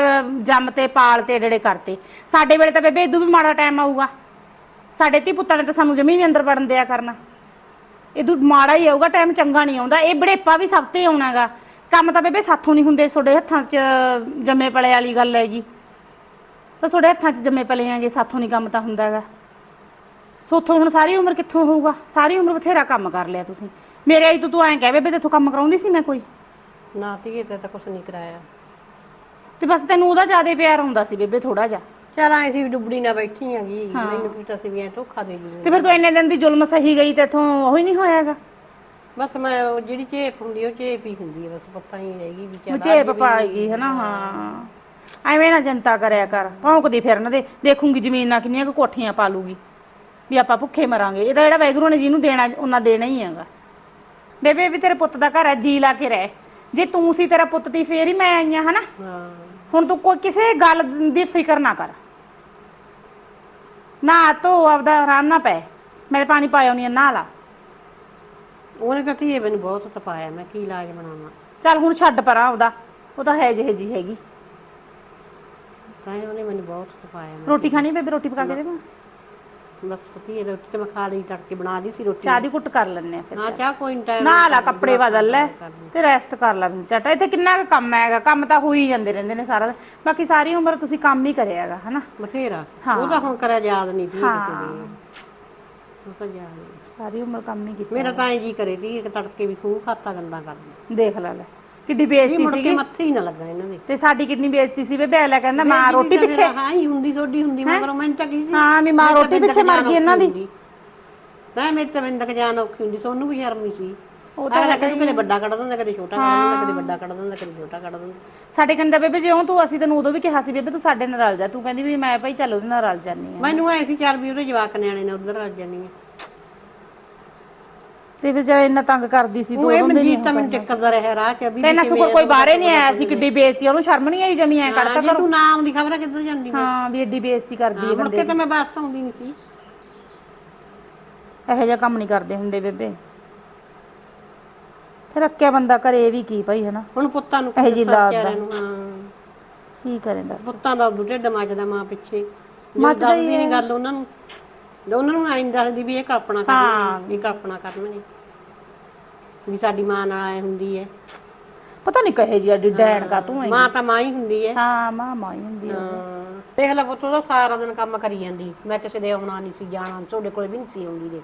ਜੰਮ ਤੇ ਪਾਲ ਤੇ ਡੜੇ ਕਰਤੇ। ਸਾਡੇ ਵੇਲੇ ਤਾਂ ਬੇਬੇ ਇਦੋਂ ਵੀ ਮਾੜਾ ਟਾਈਮ ਆਊਗਾ। ਸਾਡੇ ਧੀ ਪੁੱਤਾਂ ਨੇ ਤਾਂ ਸਾਨੂੰ ਜ਼ਮੀਨ ਅੰਦਰ ਵੜਨ ਦਿਆ ਕਰਨਾ। ਇਹ ਮਾੜਾ ਹੀ ਆਊਗਾ, ਟਾਈਮ ਚੰਗਾ ਨਹੀਂ ਆਉਂਦਾ। ਇਹ ਬੜੇਪਾ ਵੀ ਸਭ ਤੇ ਆਉਣਾਗਾ ਕੰਮ ਤਾਂ ਬੇਬੇ ਸਾਥੋਂ ਨਹੀਂ ਹੁੰਦੇ ਤੁਹਾਡੇ ਹੱਥਾਂ 'ਚ ਜੰਮੇ ਪਲੇ ਵਾਲੀ ਗੱਲ ਹੈਗੀ। ਤਾਂ ਤੁਹਾਡੇ ਹੱਥਾਂ 'ਚ ਜੰਮੇ ਪਲੇ ਆਂਗੇ ਸਾਥੋਂ ਨਹੀਂ ਕੰਮ ਤਾਂ ਹੁੰਦਾਗਾ ਸੋਥੋਂ ਹੁਣ ਸਾਰੀ ਉਮਰ ਕਿੱਥੋਂ ਹੋਊਗਾ? ਸਾਰੀ ਉਮਰ ਬਥੇਰਾ ਕੰਮ ਕਰ ਲਿਆ ਤੁਸੀਂ। ਮੇਰੇ ਆਈ ਤੂੰ ਤੂੰ ਐਂ ਕਹਿ ਬੇਬੇ ਤੇਥੋਂ ਕੰਮ ਕਰਾਉਂਦੀ ਸੀ ਮੈਂ ਕੋਈ? ਨਾ ਤੀਏ ਤੇ ਤਾਂ ਕੁਝ ਨਹੀਂ ਕਰਾਇਆ। ਤੇ ਬਸ ਤੈਨੂੰ ਉਹਦਾ ਜ਼ਿਆਦਾ ਪਿਆਰ ਹੁੰਦਾ ਸੀ ਬੇਬੇ ਥੋੜਾ ਜਿਹਾ। ਚਲ ਆਏ ਸੀ ਵੀ ਡੁੱਬੜੀ ਨਾ ਬੈਠੀ ਹੈਗੀ। ਮੈਨੂੰ ਕੀ ਤਾਂ ਸੀ ਵੀ ਐ ਧੋਖਾ ਦੇ ਲਈ ਤੇ ਫਿਰ ਤੂੰ ਇੰਨੇ ਦਿਨ ਦੀ ਜ਼ੁਲਮ ਸਹੀ ਗਈ ਤੇ ਇਥੋਂ ਉਹ ਹੀ ਨਹੀਂ ਹੋਇਆਗਾ ਬਸ ਮੈਂ ਉਹ ਜਿਹੜੀ ਚੇਪ ਹੁੰਦੀ ਉਹ ਚੇਪ ਹੀ ਹੁੰਦੀ ਹੈ ਬਸ ਪਤਾ ਹੀ ਰਹੇਗੀ ਵੀ ਚੱਲ ਮੁਝੇ ਪਾਏਗੀ ਹਨਾ? ਹਾਂ। ਐਵੇਂ ਨਾ ਚਿੰਤਾ ਕਰਿਆ ਕਰ ਭੌਂਕਦੀ ਫਿਰਨ ਦੇ ਦੇਖੂਗੀ ਜ਼ਮੀਨਾਂ ਕਿੰਨੀਆਂ ਕੁ ਕੋਠੀਆਂ ਪਾ ਲੂਗੀ ਵੀ ਆਪਾਂ ਭੁੱਖੇ ਮਰਾਂਗੇ। ਇਹਦਾ ਜਿਹੜਾ ਵੈਗਰੂ ਨੇ ਜਿਹਨੂੰ ਦੇਣਾ ਉਹਨਾਂ ਦੇਣਾ ਹੀ ਹੈਗਾ। ਬੇਬੇ ਇਹ ਵੀ ਤੇਰੇ ਪੁੱਤ ਦਾ ਘਰ ਹੈ ਜੀ ਲਾ ਕੇ ਰਹਿ। ਜੇ ਤੂੰ ਸੀ ਤੇਰਾ ਪੁੱਤ ਤੀ ਫੇਰ ਹੀ ਮੈਂ ਆਈ ਆ ਹਨਾ? ਹਾਂ। ਹੁਣ ਤੂੰ ਕੋਈ ਕਿਸੇ ਗੱਲ ਦੀ ਫਿਕਰ ਨਾ ਕਰ। ਨਾ ਤੋ ਆਪਦਾ ਆਰਾਮ ਨਾ ਪੈ। ਮੈਂ ਪਾਣੀ ਪਾਇਆ ਨਹੀਂ ਨਾ ਲਾ। ਉਹਨੇ ਤਾਂ ਧੀਏ ਮੈਨੂੰ ਬਹੁਤ ਤਪਾਇਆ ਮੈਂ ਕੀ ਇਲਾਜ ਬਣਾਵਾਂ। ਚੱਲ ਹੁਣ ਛੱਡ ਪਰਾਂ ਉਹਦਾ ਉਹ ਤਾਂ ਹੈ ਜਿਹੇ ਜੀ ਹੈਗੀ। ਤਾਂ ਹੀ ਉਹਨੇ ਮੈਨੂੰ ਬਹੁਤ ਤਪਾਇਆ ਮੈਂ ਰੋਟੀ ਖਾਣੀ ਬੇਬੇ ਰੋਟੀ ਪਕਾ ਕੇ ਦੇਵਾਂ ਬਸ ਪਤੀ ਰੋਟੀ ਤੇ ਮੈਂ ਖਾ ਲਈ ਤੜਕੇ ਬਣਾ ਲਈ ਸੀ ਰੋਟੀ। ਚਾਹ ਦੀ ਕੁੱਟ ਕਰ ਲੈਣੇ ਆ ਫਿਰ ਹਾਂ ਚਾਹ ਕੋਈ ਟਾਈਮ ਨਾ ਲਾ ਕੱਪੜੇ ਬਦਲ ਲੈ ਤੇ ਰੈਸਟ ਕਰ ਲੈ ਚਟ ਇੱਥੇ ਕਿੰਨਾ ਕੁ ਕੰਮ ਹੈਗਾ ਕੰਮ ਤਾਂ ਹੋ ਹੀ ਜਾਂਦੇ ਰਹਿੰਦੇ ਨੇ ਸਾਰਾ ਦਿਨ। ਬਾਕੀ ਸਾਰੀ ਉਮਰ ਤੁਸੀਂ ਕੰਮ ਹੀ ਕਰਿਆ ਹੈਗਾ ਹਨਾ? ਬਥੇਰਾ। ਉਹ ਤਾਂ ਹੁਣ ਕਰਿਆ ਯਾਦ ਨਹੀਂ ਕਿਸੇ ਦੀ ਉਹ ਤਾਂ ਯਾਦ ਨਹੀਂ ਸਾਰੀ ਉਮਰ ਕੰਮ ਹੀ ਕੀਤਾ ਮੇਰਾ ਤਾਂ ਐਂ ਜੀ ਕਰੇ ਤੀ ਇੱਕ ਤੜਕੇ ਵੀ ਖੂਹ ਖਾਤਾ ਗੰਦਾ ਕਰਦੀ ਦੇਖ ਲੈ ਲੈ ਕਿੱਡੀ ਬੇਇੱਜ਼ਤੀ ਮੁੜ ਕੇ ਸੀਗੀ। ਮੱਥੇ ਹੀ ਨਾ ਲੱਗਾ ਇਹਨਾਂ ਦੇ। ਤੇ ਸਾਡੀ ਕਿੰਨੀ ਬੇਇੱਜ਼ਤੀ ਸੀ ਵੇ ਬੈਲਾ ਕਹਿੰਦਾ ਮਾਂ ਰੋਟੀ ਪਿੱਛੇ। ਹਾਂ ਹੀ ਹੁੰਦੀ ਸੋਡੀ ਹੁੰਦੀ ਮਗਰੋਂ ਮੈਂ ਤਾਂ ਕੀ ਸੀ। ਹਾਂ ਵੀ ਮਾਂ ਤਾਂ ਰੋਟੀ ਪਿੱਛੇ ਮਰ ਗਈ ਇਹਨਾਂ ਦੀ। ਤਾਂ ਮੇਰੇ ਤਾਂ ਬਿੰਦਕ ਜਾਨ ਔਖੀ ਹੁੰਦੀ ਸੋਨੂੰ ਵੀ ਸ਼ਰਮ ਹੀ ਸੀ। ਉਹ ਤਾਂ ਕਦੇ ਕਦੇ ਵੱਡਾ ਕੱਢ ਦਿੰਦਾ ਕਦੇ ਛੋਟਾ ਕੱਢ ਦਿੰਦਾ ਕਦੇ ਵੱਡਾ ਕੱਢ ਦਿੰਦਾ ਕਦੇ ਛੋਟਾ ਕੱਢ ਦਿੰਦਾ। ਸਾਡੇ ਕਹਿੰਦਾ ਬੇਬੇ ਜਿਉਂ ਤੂੰ ਅਸੀਂ ਤੈਨੂੰ ਉਦੋਂ ਵੀ ਕਿਹਾ ਸੀ ਬੇਬੇ ਤੂੰ ਸਾਡੇ ਨਾਲ ਰਲ ਜਾ। ਤੂੰ ਕਹਿੰਦੀ ਵੀ ਮੈਂ ਭਾਈ ਚੱਲ ਉਹਦੇ ਨਾਲ ਰਲ ਜਾਨੀ ਆ ਮੈਨੂੰ ਐ ਸੀ ਚੱਲ ਵੀ ਉਹਦੇ ਜਵਾਕ ਨਿਆਣੇ ਨੇ ਉਧਰ ਆ ਜਾਣੀ ਤੇ ਫਿਰ ਜੇ ਇੰਨਾ ਤੰਗ ਕਰਦੀ ਸੀ ਤੂੰ ਉਹ ਇਹ ਮਨਜੀਤ ਤਾਂ ਮੈਨੂੰ ਚੱਕਰਦਾ ਰਿਹਾ ਰਾਹ ਚ ਵੀ ਪਹਿਲਾਂ ਸੁਕਰ ਕੋਈ ਬਾਹਰੇ ਨਹੀਂ ਆਇਆ ਸੀ ਕਿੱਡੀ ਬੇਇੱਜ਼ਤੀ ਉਹਨੂੰ ਸ਼ਰਮ ਨਹੀਂ ਆਈ ਜਮੀ ਐ ਕੱਢਤਾ ਜੇ ਤੂੰ ਨਾਮ ਦੀ ਖਬਰ ਕਿੱਧਰ ਜਾਂਦੀ ਹਾਂ ਵੀ ਐਡੀ ਬੇਇੱਜ਼ਤੀ ਕਰਦੀ ਹੈ ਮੁੜ ਕੇ ਤਾਂ ਮੈਂ ਬਸ ਆਉਂਦੀ ਨਹੀਂ ਸੀ। ਇਹੋ ਜਿਹਾ ਕੰਮ ਨਹੀਂ ਕਰਦੇ ਹੁੰਦੇ ਬੇਬੇ। ਫਿਰ ਅੱਕਿਆ ਬੰਦਾ ਕਰੇ ਵੀ ਕੀ ਭਾਈ ਹਨਾ? ਹੁਣ ਪੁੱਤਾਂ ਨੂੰ ਇਹੋ ਦੱਸਾਂ ਲਾਦ ਕੀ ਕਰੇ ਦੱਸ? ਪੁੱਤਾਂ ਦਾ ਢਿੱਡ ਮੱਚਦਾ ਮਾਂ ਪਿੱਛੇ। ਮੱਚਦਾ ਮੱਚਦਾ ਹੀ ਨਹੀਂ ਗੱਲ ਉਹਨਾਂ ਨੂੰ ਉਹਨਾਂ ਨੂੰ ਆਈਂ ਦੱਸਦੀ ਵੀ ਇਹ ਕਲਪਨਾ ਕਰਨਗੇ ਇਹ ਕਲਪਨਾ ਕਰਨਗੇ। ਵੀ ਸਾਡੀ ਮਾਂ ਨਾਲ ਆਏ ਹੁੰਦੀ ਹੈ ਪਤਾ ਨਹੀਂ ਕਹੇ ਜੀ ਅੱਡੀ ਡੈਣ ਕਾ ਤੂੰ ਮਾਂ ਤਾਂ ਮਾਂ ਹੀ ਹੁੰਦੀ ਹੈ ਹਾਂ ਮਾਂ ਮਾਂ ਹੀ ਹੁੰਦੀ ਆ ਹਾਂ। ਦੇਖ ਲੈ ਪੁੱਤ ਉਹਦਾ ਸਾਰਾ ਦਿਨ ਕੰਮ ਕਰੀ ਜਾਂਦੀ। ਮੈਂ ਕਿਸੇ ਦੇ ਆਉਣਾ ਨਹੀਂ ਸੀ ਜਾਣਾ ਤੁਹਾਡੇ ਕੋਲੇ ਵੀ ਨਹੀਂ ਸੀ ਆਉਂਦੀ ਦੇਖ।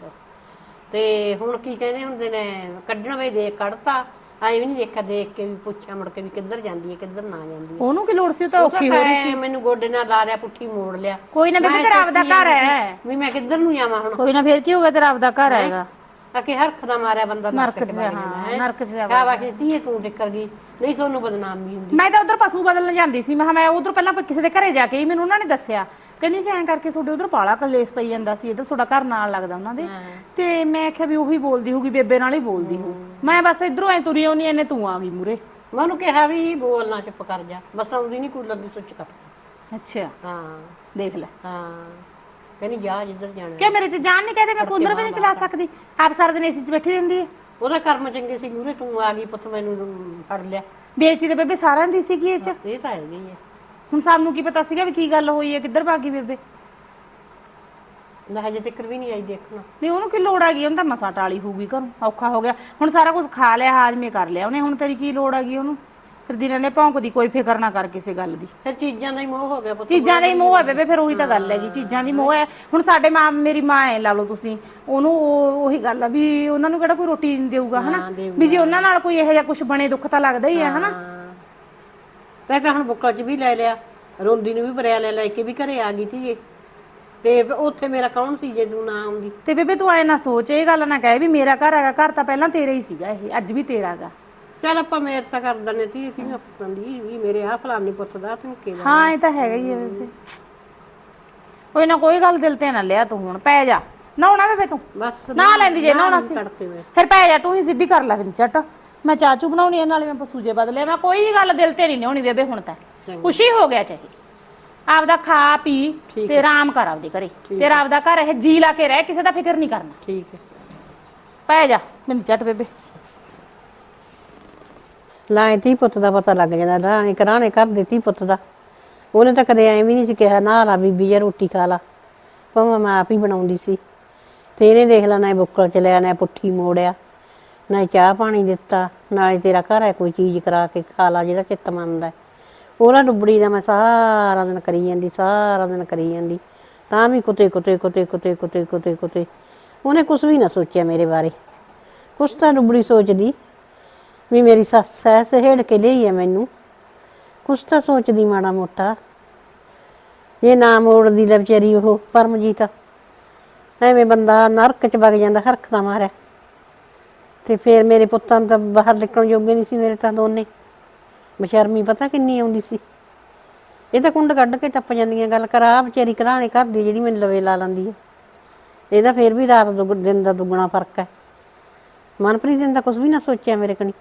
ਤੇ ਹੁਣ ਕੀ ਕਹਿੰਦੇ ਹੁੰਦੇ ਨੇ ਕੱਢਣ ਵੇ ਦੇਖ ਕੱਢਤਾ। ਐਂ ਵੀ ਨਹੀਂ ਦੇਖਿਆ ਦੇਖ ਕੇ ਵੀ ਪੁੱਛਿਆ ਮੁੜ ਕੇ ਵੀ ਕਿੱਧਰ ਜਾਂਦੀ ਹੈ ਕਿੱਧਰ ਨਾ ਜਾਂਦੀ ਹੈ। ਉਹਨੂੰ ਕੀ ਲੋੜ ਸੀ ਉਹ ਤਾਂ ਔਖੀ ਹੋ ਰਹੀ ਐਂ ਮੈਨੂੰ ਗੋਡੇ ਨਾਲ ਲਾ ਲਿਆ ਪੁੱਠੀ ਮੋੜ ਲਿਆ। ਕੋਈ ਨਾ ਬੇਬੇ ਤੇਰਾ ਆਪਦਾ ਘਰ ਹੈ ਸੀ ਵੀ ਮੈਂ ਕਿੱਧਰ ਨੂੰ ਜਾਵਾਂ ਹੁਣ? ਕੋਈ ਨਾ ਫੇਰ ਕੀ ਹੋਗਾ ਤੇਰਾ ਆਪਦਾ ਘਰ ਹੈਗਾ। ਆ ਕਿ ਹਰਖ ਦਾ ਮਾਰਿਆ ਬੰਦਾ ਨਰਕ ਚ ਹਾਂ ਨਰਕ ਚ ਜਾ ਸ਼ਾਬਾਸ਼ ਧੀਏ ਤੂੰ ਟਿਕਰ ਗਈ। ਨਹੀਂ ਸੋਨੂੰ ਬਦਨਾਮੀ ਹੁੰਦੀ। ਮੈਂ ਤਾਂ ਉਧਰ ਪਸ਼ੂ ਬਦਲਣ ਜਾਂਦੀ ਸੀ ਮੈਂ ਮੈਂ ਉਧਰ ਪਹਿਲਾਂ ਕਿਸੇ ਦੇ ਘਰੇ ਜਾ ਕੇ ਹੀ ਮੈਨੂੰ ਉਹਨਾਂ ਨੇ ਦੱਸਿਆ। ਕਹਿੰਦੀ ਕਿ ਐਂ ਕਰਕੇ ਤੁਹਾਡੇ ਉਧਰ ਪਾਲਾ ਕਲੇਸ ਪਈ ਜਾਂਦਾ ਸੀ ਇਧਰ ਤੁਹਾਡਾ ਘਰ ਨਾਲ ਲੱਗਦਾ ਉਹਨਾਂ ਦੇ। ਤੇ ਮੈਂ ਕਿਹਾ ਵੀ ਉਹੀ ਬੋਲਦੀ ਹੋਊਗੀ ਬੇਬੇ ਨਾਲ ਹੀ ਬੋਲਦੀ ਹੋ ਮੈਂ ਬਸ ਇਧਰੋਂ ਐ ਤੁਰੀ ਆਉਣੀ ਐਨੇ ਤੂੰ ਆ ਗਈ ਮੂਰੇ ਮੈਂ ਉਹਨੂੰ ਕਿਹਾ ਵੀ ਬੋਲਣਾ ਚੁੱਪ ਕਰ ਜਾ ਬਸ ਆਉਂਦੀ ਨਹੀਂ ਕੂਲਰ ਦੀ ਸੁੱਚ ਕਰ। ਅੱਛਾ। ਹਾਂ। ਦੇਖ ਲੈ। ਹਾਂ। ਕਹਿੰਦੀ ਜਾ ਜਿੱਧਰ ਜਾਣਾ। ਕਿ ਮੇਰੇ ਚ ਜਾਨ ਨਹੀਂ ਕਹਦੇ ਮੈਂ ਕੂਲਰ ਵੀ ਨਹੀਂ ਚਲਾ ਸਕਦੀ। ਆਪ ਸਾਰਾ ਦਿਨ ਏਸੀ 'ਚ ਬੈਠੀ ਰਹਿੰਦੀ ਹੈ। ਉਹਦਾ ਕਰਮ ਚੰਗੇ ਸੀ ਮੂਰੇ ਤੂੰ ਆ ਗਈ ਪੁੱਤ ਮੈਨੂੰ ਫੜ ਲਿਆ। ਬੇਇੱਜ਼ਤੀ ਤੇ ਬੇਬੇ ਸਾਰਿਆਂ ਦੀ ਸੀਗੀ ਇਹ ਚ। ਇਹ ਤਾਂ ਹੈਗੀ ਹੈ। ਹੁਣ ਸਾਨੂੰ ਕੀ ਪਤਾ ਸੀਗਾ ਵੀ ਕੀ ਗੱਲ ਹੋਈ ਹੈ ਕਿੱਧਰ ਭਾਗੀ ਬੇਬੇ? ਨਾ ਹਜੇ ਤੱਕ ਵੀ ਨਹੀਂ ਆਈ ਦੇਖਣਾ। ਨਹੀਂ ਉਹਨੂੰ ਕੀ ਲੋੜ ਆ ਗਈ? ਉਹਨੂੰ ਤਾਂ ਮਸਾਂ ਟਾਲੀ ਹੋਊਗੀ ਘਰੋਂ ਔਖਾ ਹੋ ਗਿਆ। ਹੁਣ ਸਾਰਾ ਕੁਝ ਖਾ ਲਿਆ ਹਾਜ਼ਮੇ ਕਰ ਲਿਆ ਉਹਨੇ ਹੁਣ ਤੇਰੀ ਕੀ ਲੋੜ ਆ ਗਈ ਉਹਨੂੰ? ਫਿਰ ਦਿਨਾਂ ਦੇ ਭੌਂਕਦੀ ਕੋਈ ਫਿਕਰ ਨਾ ਕਰ ਕਿਸੇ ਗੱਲ ਦੀ। ਫਿਰ ਚੀਜ਼ਾਂ ਦਾ ਹੀ ਮੋਹ ਹੋ ਗਿਆ ਪੁੱਤ। ਚੀਜ਼ਾਂ ਦਾ ਹੀ ਮੋਹ ਹੈ ਬੇਬੇ ਫਿਰ ਉਹੀ ਤਾਂ ਗੱਲ ਹੈਗੀ ਚੀਜ਼ਾਂ ਦੀ ਮੋਹ ਹੈ। ਹੁਣ ਸਾਡੇ ਮਾਂ ਮੇਰੀ ਮਾਂ ਹੈ ਲਾ ਲਓ ਤੁਸੀਂ ਉਹਨੂੰ ਉਹ- ਉਹੀ ਗੱਲ ਆ ਵੀ ਉਹਨਾਂ ਨੂੰ ਕਿਹੜਾ ਕੋਈ ਰੋਟੀ ਨਹੀਂ ਦੇਊਗਾ ਹਨਾ? ਵੀ ਜੇ ਉਹਨਾਂ ਨਾਲ ਕੋਈ ਇਹੋ ਜਿਹਾ ਕੁਝ ਬਣੇ ਦੁੱਖ ਤਾਂ ਲੱਗਦਾ ਹੀ ਹੈ ਹਨਾ? ਮੈਂ ਤਾਂ ਹੁਣ ਬੁੱਕਲ 'ਚ ਵੀ ਲੈ ਲਿਆ ਰੋਂਦੀ ਨੂੰ ਵੀ ਭਰਿਆ ਲੈ ਲੈ ਕੇ ਵੀ ਘਰੇ ਆ ਗਈ ਸੀ ਤੇ ਉੱਥੇ ਮੇਰਾ ਕੌਣ ਸੀ ਜੇ ਤੂੰ ਨਾ ਆਉਂਦੀ? ਤੇ ਬੇਬੇ ਤੂੰ ਐ ਨਾ ਸੋਚ ਇਹ ਗੱਲ ਨਾ ਕਹਿ ਵੀ ਮੇਰਾ ਘਰ ਹੈਗਾ ਘਰ ਤਾਂ ਪਹਿਲਾਂ ਤੇਰਾ ਹੀ ਸੀਗਾ ਇਹ ਅੱਜ ਵੀ ਤੇਰਾ ਹੈਗਾ। ਚੱਲ ਆਪਾਂ ਮੇਰ ਤਾਂ ਕਰ ਦਨੇ ਤੀ ਸੀ ਨਾ ਪੁੱਤਾਂ ਦੀ ਵੀ ਮੇਰੇ ਆ ਫਲਾਨੀ ਪੁੱਤ ਦਾ ਤੂੰ ਕਿਹਦਾ ਹਾਂ ਇਹ ਤਾਂ ਹੈਗਾ ਹੀ ਹੈ ਬੇਬੇ। ਕੋਈ ਨਾ ਕੋਈ ਗੱਲ ਦਿਲ ਤੇ ਨਾ ਲਿਆ ਤੂੰ ਹੁਣ ਪੈ ਜਾ। ਨਹਾਉਣਾ ਬੇਬੇ ਤੂੰ? ਬਸ ਨਾ ਲੈਂਦੀ ਜੇ ਨਹਾਉਣਾ ਸੀ। ਕੱਢਤੇ ਮੈਂ ਫਿਰ ਪੈ ਜਾ ਤੂੰ ਹੀ ਸਿੱਧੀ ਕਰ ਲੈ ਵਿੰਚਟ ਮੈਂ ਚਾਚੂ ਬਣਾਉਣੀ ਹੈ ਨਾਲੇ ਮੈਂ ਪਸੂਜੇ ਬਦਲਿਆ ਮੈਂ ਕੋਈ ਗੱਲ ਦਿਲ ਤੇ ਨਹੀਂ ਲਿਆਉਣੀ ਬੇਬੇ ਹੁਣ ਤਾਂ। ਖੁਸ਼ੀ ਹੋ ਗਿਆ ਚਾਹੀ ਆਪਦਾ ਖਾ ਪੀ ਤੇ ਆਰਾਮ ਕਰ ਆਪਦੇ ਘਰੇ। ਤੇਰਾ ਆਪਦਾ ਘਰ ਇਹ ਜੀ ਲਾ ਕੇ ਰਹਿ ਕਿਸੇ ਦਾ ਫਿਕਰ ਨਹੀਂ ਕਰਨਾ। ਠੀਕ ਹੈ। ਪੈ ਜਾ ਬਿੰਦ ਚੱਟ ਬੇਬੇ। ਲਾਏ ਤੀ ਪੁੱਤ ਦਾ ਪਤਾ ਲੱਗ ਜਾਂਦਾ ਰਾਣੇ ਕਰਾਣੇ ਕਰ ਦਿੱਤੀ ਪੁੱਤ ਦਾ। ਉਹਨੇ ਤਾਂ ਕਦੇ ਐਵੇਂ ਨਹੀਂ ਸੀ ਕਿਹਾ ਨਾ ਲਾ ਬੀਬੀ ਜਾਂ ਰੋਟੀ ਖਾ ਲਾ। ਭਾਵੇਂ ਮੈਂ ਆਪ ਹੀ ਬਣਾਉਂਦੀ ਸੀ। ਤੇ ਇਹਨੇ ਦੇਖ ਲਾ ਨਾ ਇਹ ਬੁੱਕਲ ਚ ਲਿਆ ਨਾ ਇਹ ਪੁੱਠੀ ਮੋੜਿਆ ਨਾ ਇਹ ਚਾਹ ਪਾਣੀ ਦਿੱਤਾ, ਨਾਲੇ ਤੇਰਾ ਘਰ ਹੈ, ਕੋਈ ਚੀਜ਼ ਕਰਾ ਕੇ ਖਾ ਲਾ ਜਿਹੜਾ ਚਿੱਤ ਮੰਨਦਾ ਹੈ। ਉਹਦਾ ਡੁੱਬੜੀ ਦਾ ਮੈਂ ਸਾਰਾ ਦਿਨ ਕਰੀ ਜਾਂਦੀ, ਸਾਰਾ ਦਿਨ ਕਰੀ ਜਾਂਦੀ। ਤਾਂ ਵੀ ਕੁੱਤੇ ਕੁੱਤੇ ਕੁੱਤੇ ਕੁੱਤੇ ਕੁੱਤੇ ਕੁੱਤੇ ਕੁੱਤੇ। ਉਹਨੇ ਕੁਝ ਵੀ ਨਾ ਸੋਚਿਆ ਮੇਰੇ ਬਾਰੇ। ਕੁਛ ਤਾਂ ਡੁੱਬੜੀ ਸੋਚਦੀ ਵੀ ਮੇਰੀ ਸੱਸ ਐ ਸਹੇੜ ਕੇ ਲਈ ਹੈ ਮੈਨੂੰ। ਕੁਛ ਤਾਂ ਸੋਚਦੀ ਮਾੜਾ ਮੋਟਾ। ਇਹ ਨਾ ਮੋੜਦੀ ਲੈ ਵਿਚਾਰੀ ਉਹ, ਪਰਮਜੀਤ। ਐਵੇਂ ਬੰਦਾ ਨਰਕ ਚ ਵਗ ਜਾਂਦਾ ਹਰਖ ਦਾ ਮਾਰਿਆ। ਤੇ ਫਿਰ ਮੇਰੇ ਪੁੱਤਾਂ ਨੂੰ ਤਾਂ ਬਾਹਰ ਨਿਕਲਣ ਜੋਗੇ ਨਹੀਂ ਸੀ ਮੇਰੇ ਤਾਂ ਦੋਨੇ। ਬਸ਼ਰਮੀ ਪਤਾ ਕਿੰਨੀ ਆਉਂਦੀ ਸੀ। ਇਹ ਤਾਂ ਕੁੰਡ ਕੱਢ ਕੇ ਟੱਪ ਜਾਂਦੀਆਂ ਗੱਲ ਕਰ ਆ ਵਿਚਾਰੀ ਘਰਾਣੇ ਕਰਦੀ ਜਿਹੜੀ ਮੈਨੂੰ ਲਵੇ ਲਾ ਲੈਂਦੀ ਹੈ ਇਹਦਾ ਫਿਰ ਵੀ ਰਾਤ ਦੁੱਗ, ਦਿਨ ਦਾ ਦੁੱਗਣਾ ਫ਼ਰਕ ਹੈ। ਮਨਪ੍ਰੀਤ ਨੇ ਤਾਂ ਕੁਝ ਵੀ ਨਾ ਸੋਚਿਆ ਮੇਰੇ ਕਣੀ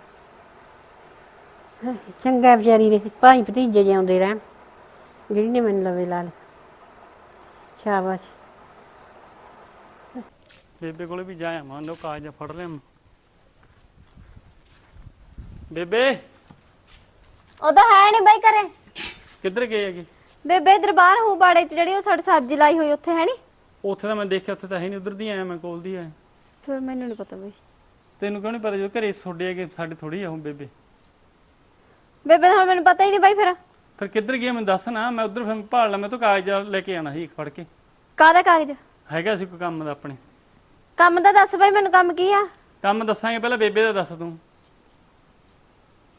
ਚੰਗਾ ਵਿਚਾਰੀ ਨੇ, ਭਾਈ ਭਤੀਜੇ ਜਿਉਂਦੇ ਰਹਿਣ, ਜਿਹੜੀ ਨੇ ਮੈਨੂੰ ਲਵੇ ਲਾ ਲਿਆ। ਸ਼ਾਬਾਸ਼। ਬੇਬੇ ਕੋਲੇ ਵੀ ਜਾਇਆ ਮਾਂ ਲੋ ਕਾਗਜ਼ ਫੜ ਲਿਆ ਬੇਬੇ। ਉਹਦਾ ਹੈ ਨਹੀਂ ਬਾਈ ਕਰੇ ਕਿੱਧਰ ਗਏ ਹੈਗੇ? ਬੇਬੇ ਦਰਬਾਰ ਹੂ ਬਾੜੇ ਚ ਜਿਹੜੀ ਉਹ ਸਾਡੀ ਸਬਜ਼ੀ ਲਾਈ ਹੋਈ ਉੱਥੇ ਹੈ ਨਹੀਂ ਉੱਥੇ ਤਾਂ ਮੈਂ ਦੇਖਿਆ ਉੱਥੇ ਤਾਂ ਹੈ ਨਹੀਂ ਉਧਰ ਦੀ ਆਇਆ ਮੈਂ ਕੋਲ ਦੀ ਆਇਆ। ਫਿਰ ਮੈਨੂੰ ਨਹੀਂ ਪਤਾ ਬਈ। ਤੈਨੂੰ ਕਿਉਂ ਨਹੀਂ ਪਤਾ ਜੋ ਘਰੇ ਛੋਡੇ ਹੈਗੇ ਸਾਡੇ ਥੋੜੀ ਆ ਹੁਣ ਬੇਬੇ। ਬੇਬੇ ਹੁਣ ਮੈਨੂੰ ਪਤਾ ਹੀ ਨਹੀਂ ਬਾਈ ਫਿਰ। ਫਿਰ ਕਿੱਧਰ ਗਿਆ ਮੈਨੂੰ ਦੱਸ ਨਾ ਮੈਂ ਉਧਰ ਫਿਰ ਭਾਲ ਲਾ ਮੈਂ ਤਾਂ ਕਾਗਜ਼ ਲੈ ਕੇ ਆਣਾ ਸੀ ਇੱਕ ਫੜ ਕੇ। ਕਾਹਦਾ ਕਾਗਜ਼? ਹੈਗਾ ਸੀ ਕੋਈ ਕੰਮ ਦਾ ਆਪਣੇ। ਕੰਮ ਦਾ ਦੱਸ ਬਾਈ ਮੈਨੂੰ ਕੰਮ ਕੀ ਆ? ਕੰਮ ਦੱਸਾਂਗੇ ਪਹਿਲਾਂ ਬੇਬੇ ਦਾ ਦੱਸ ਤੂੰ।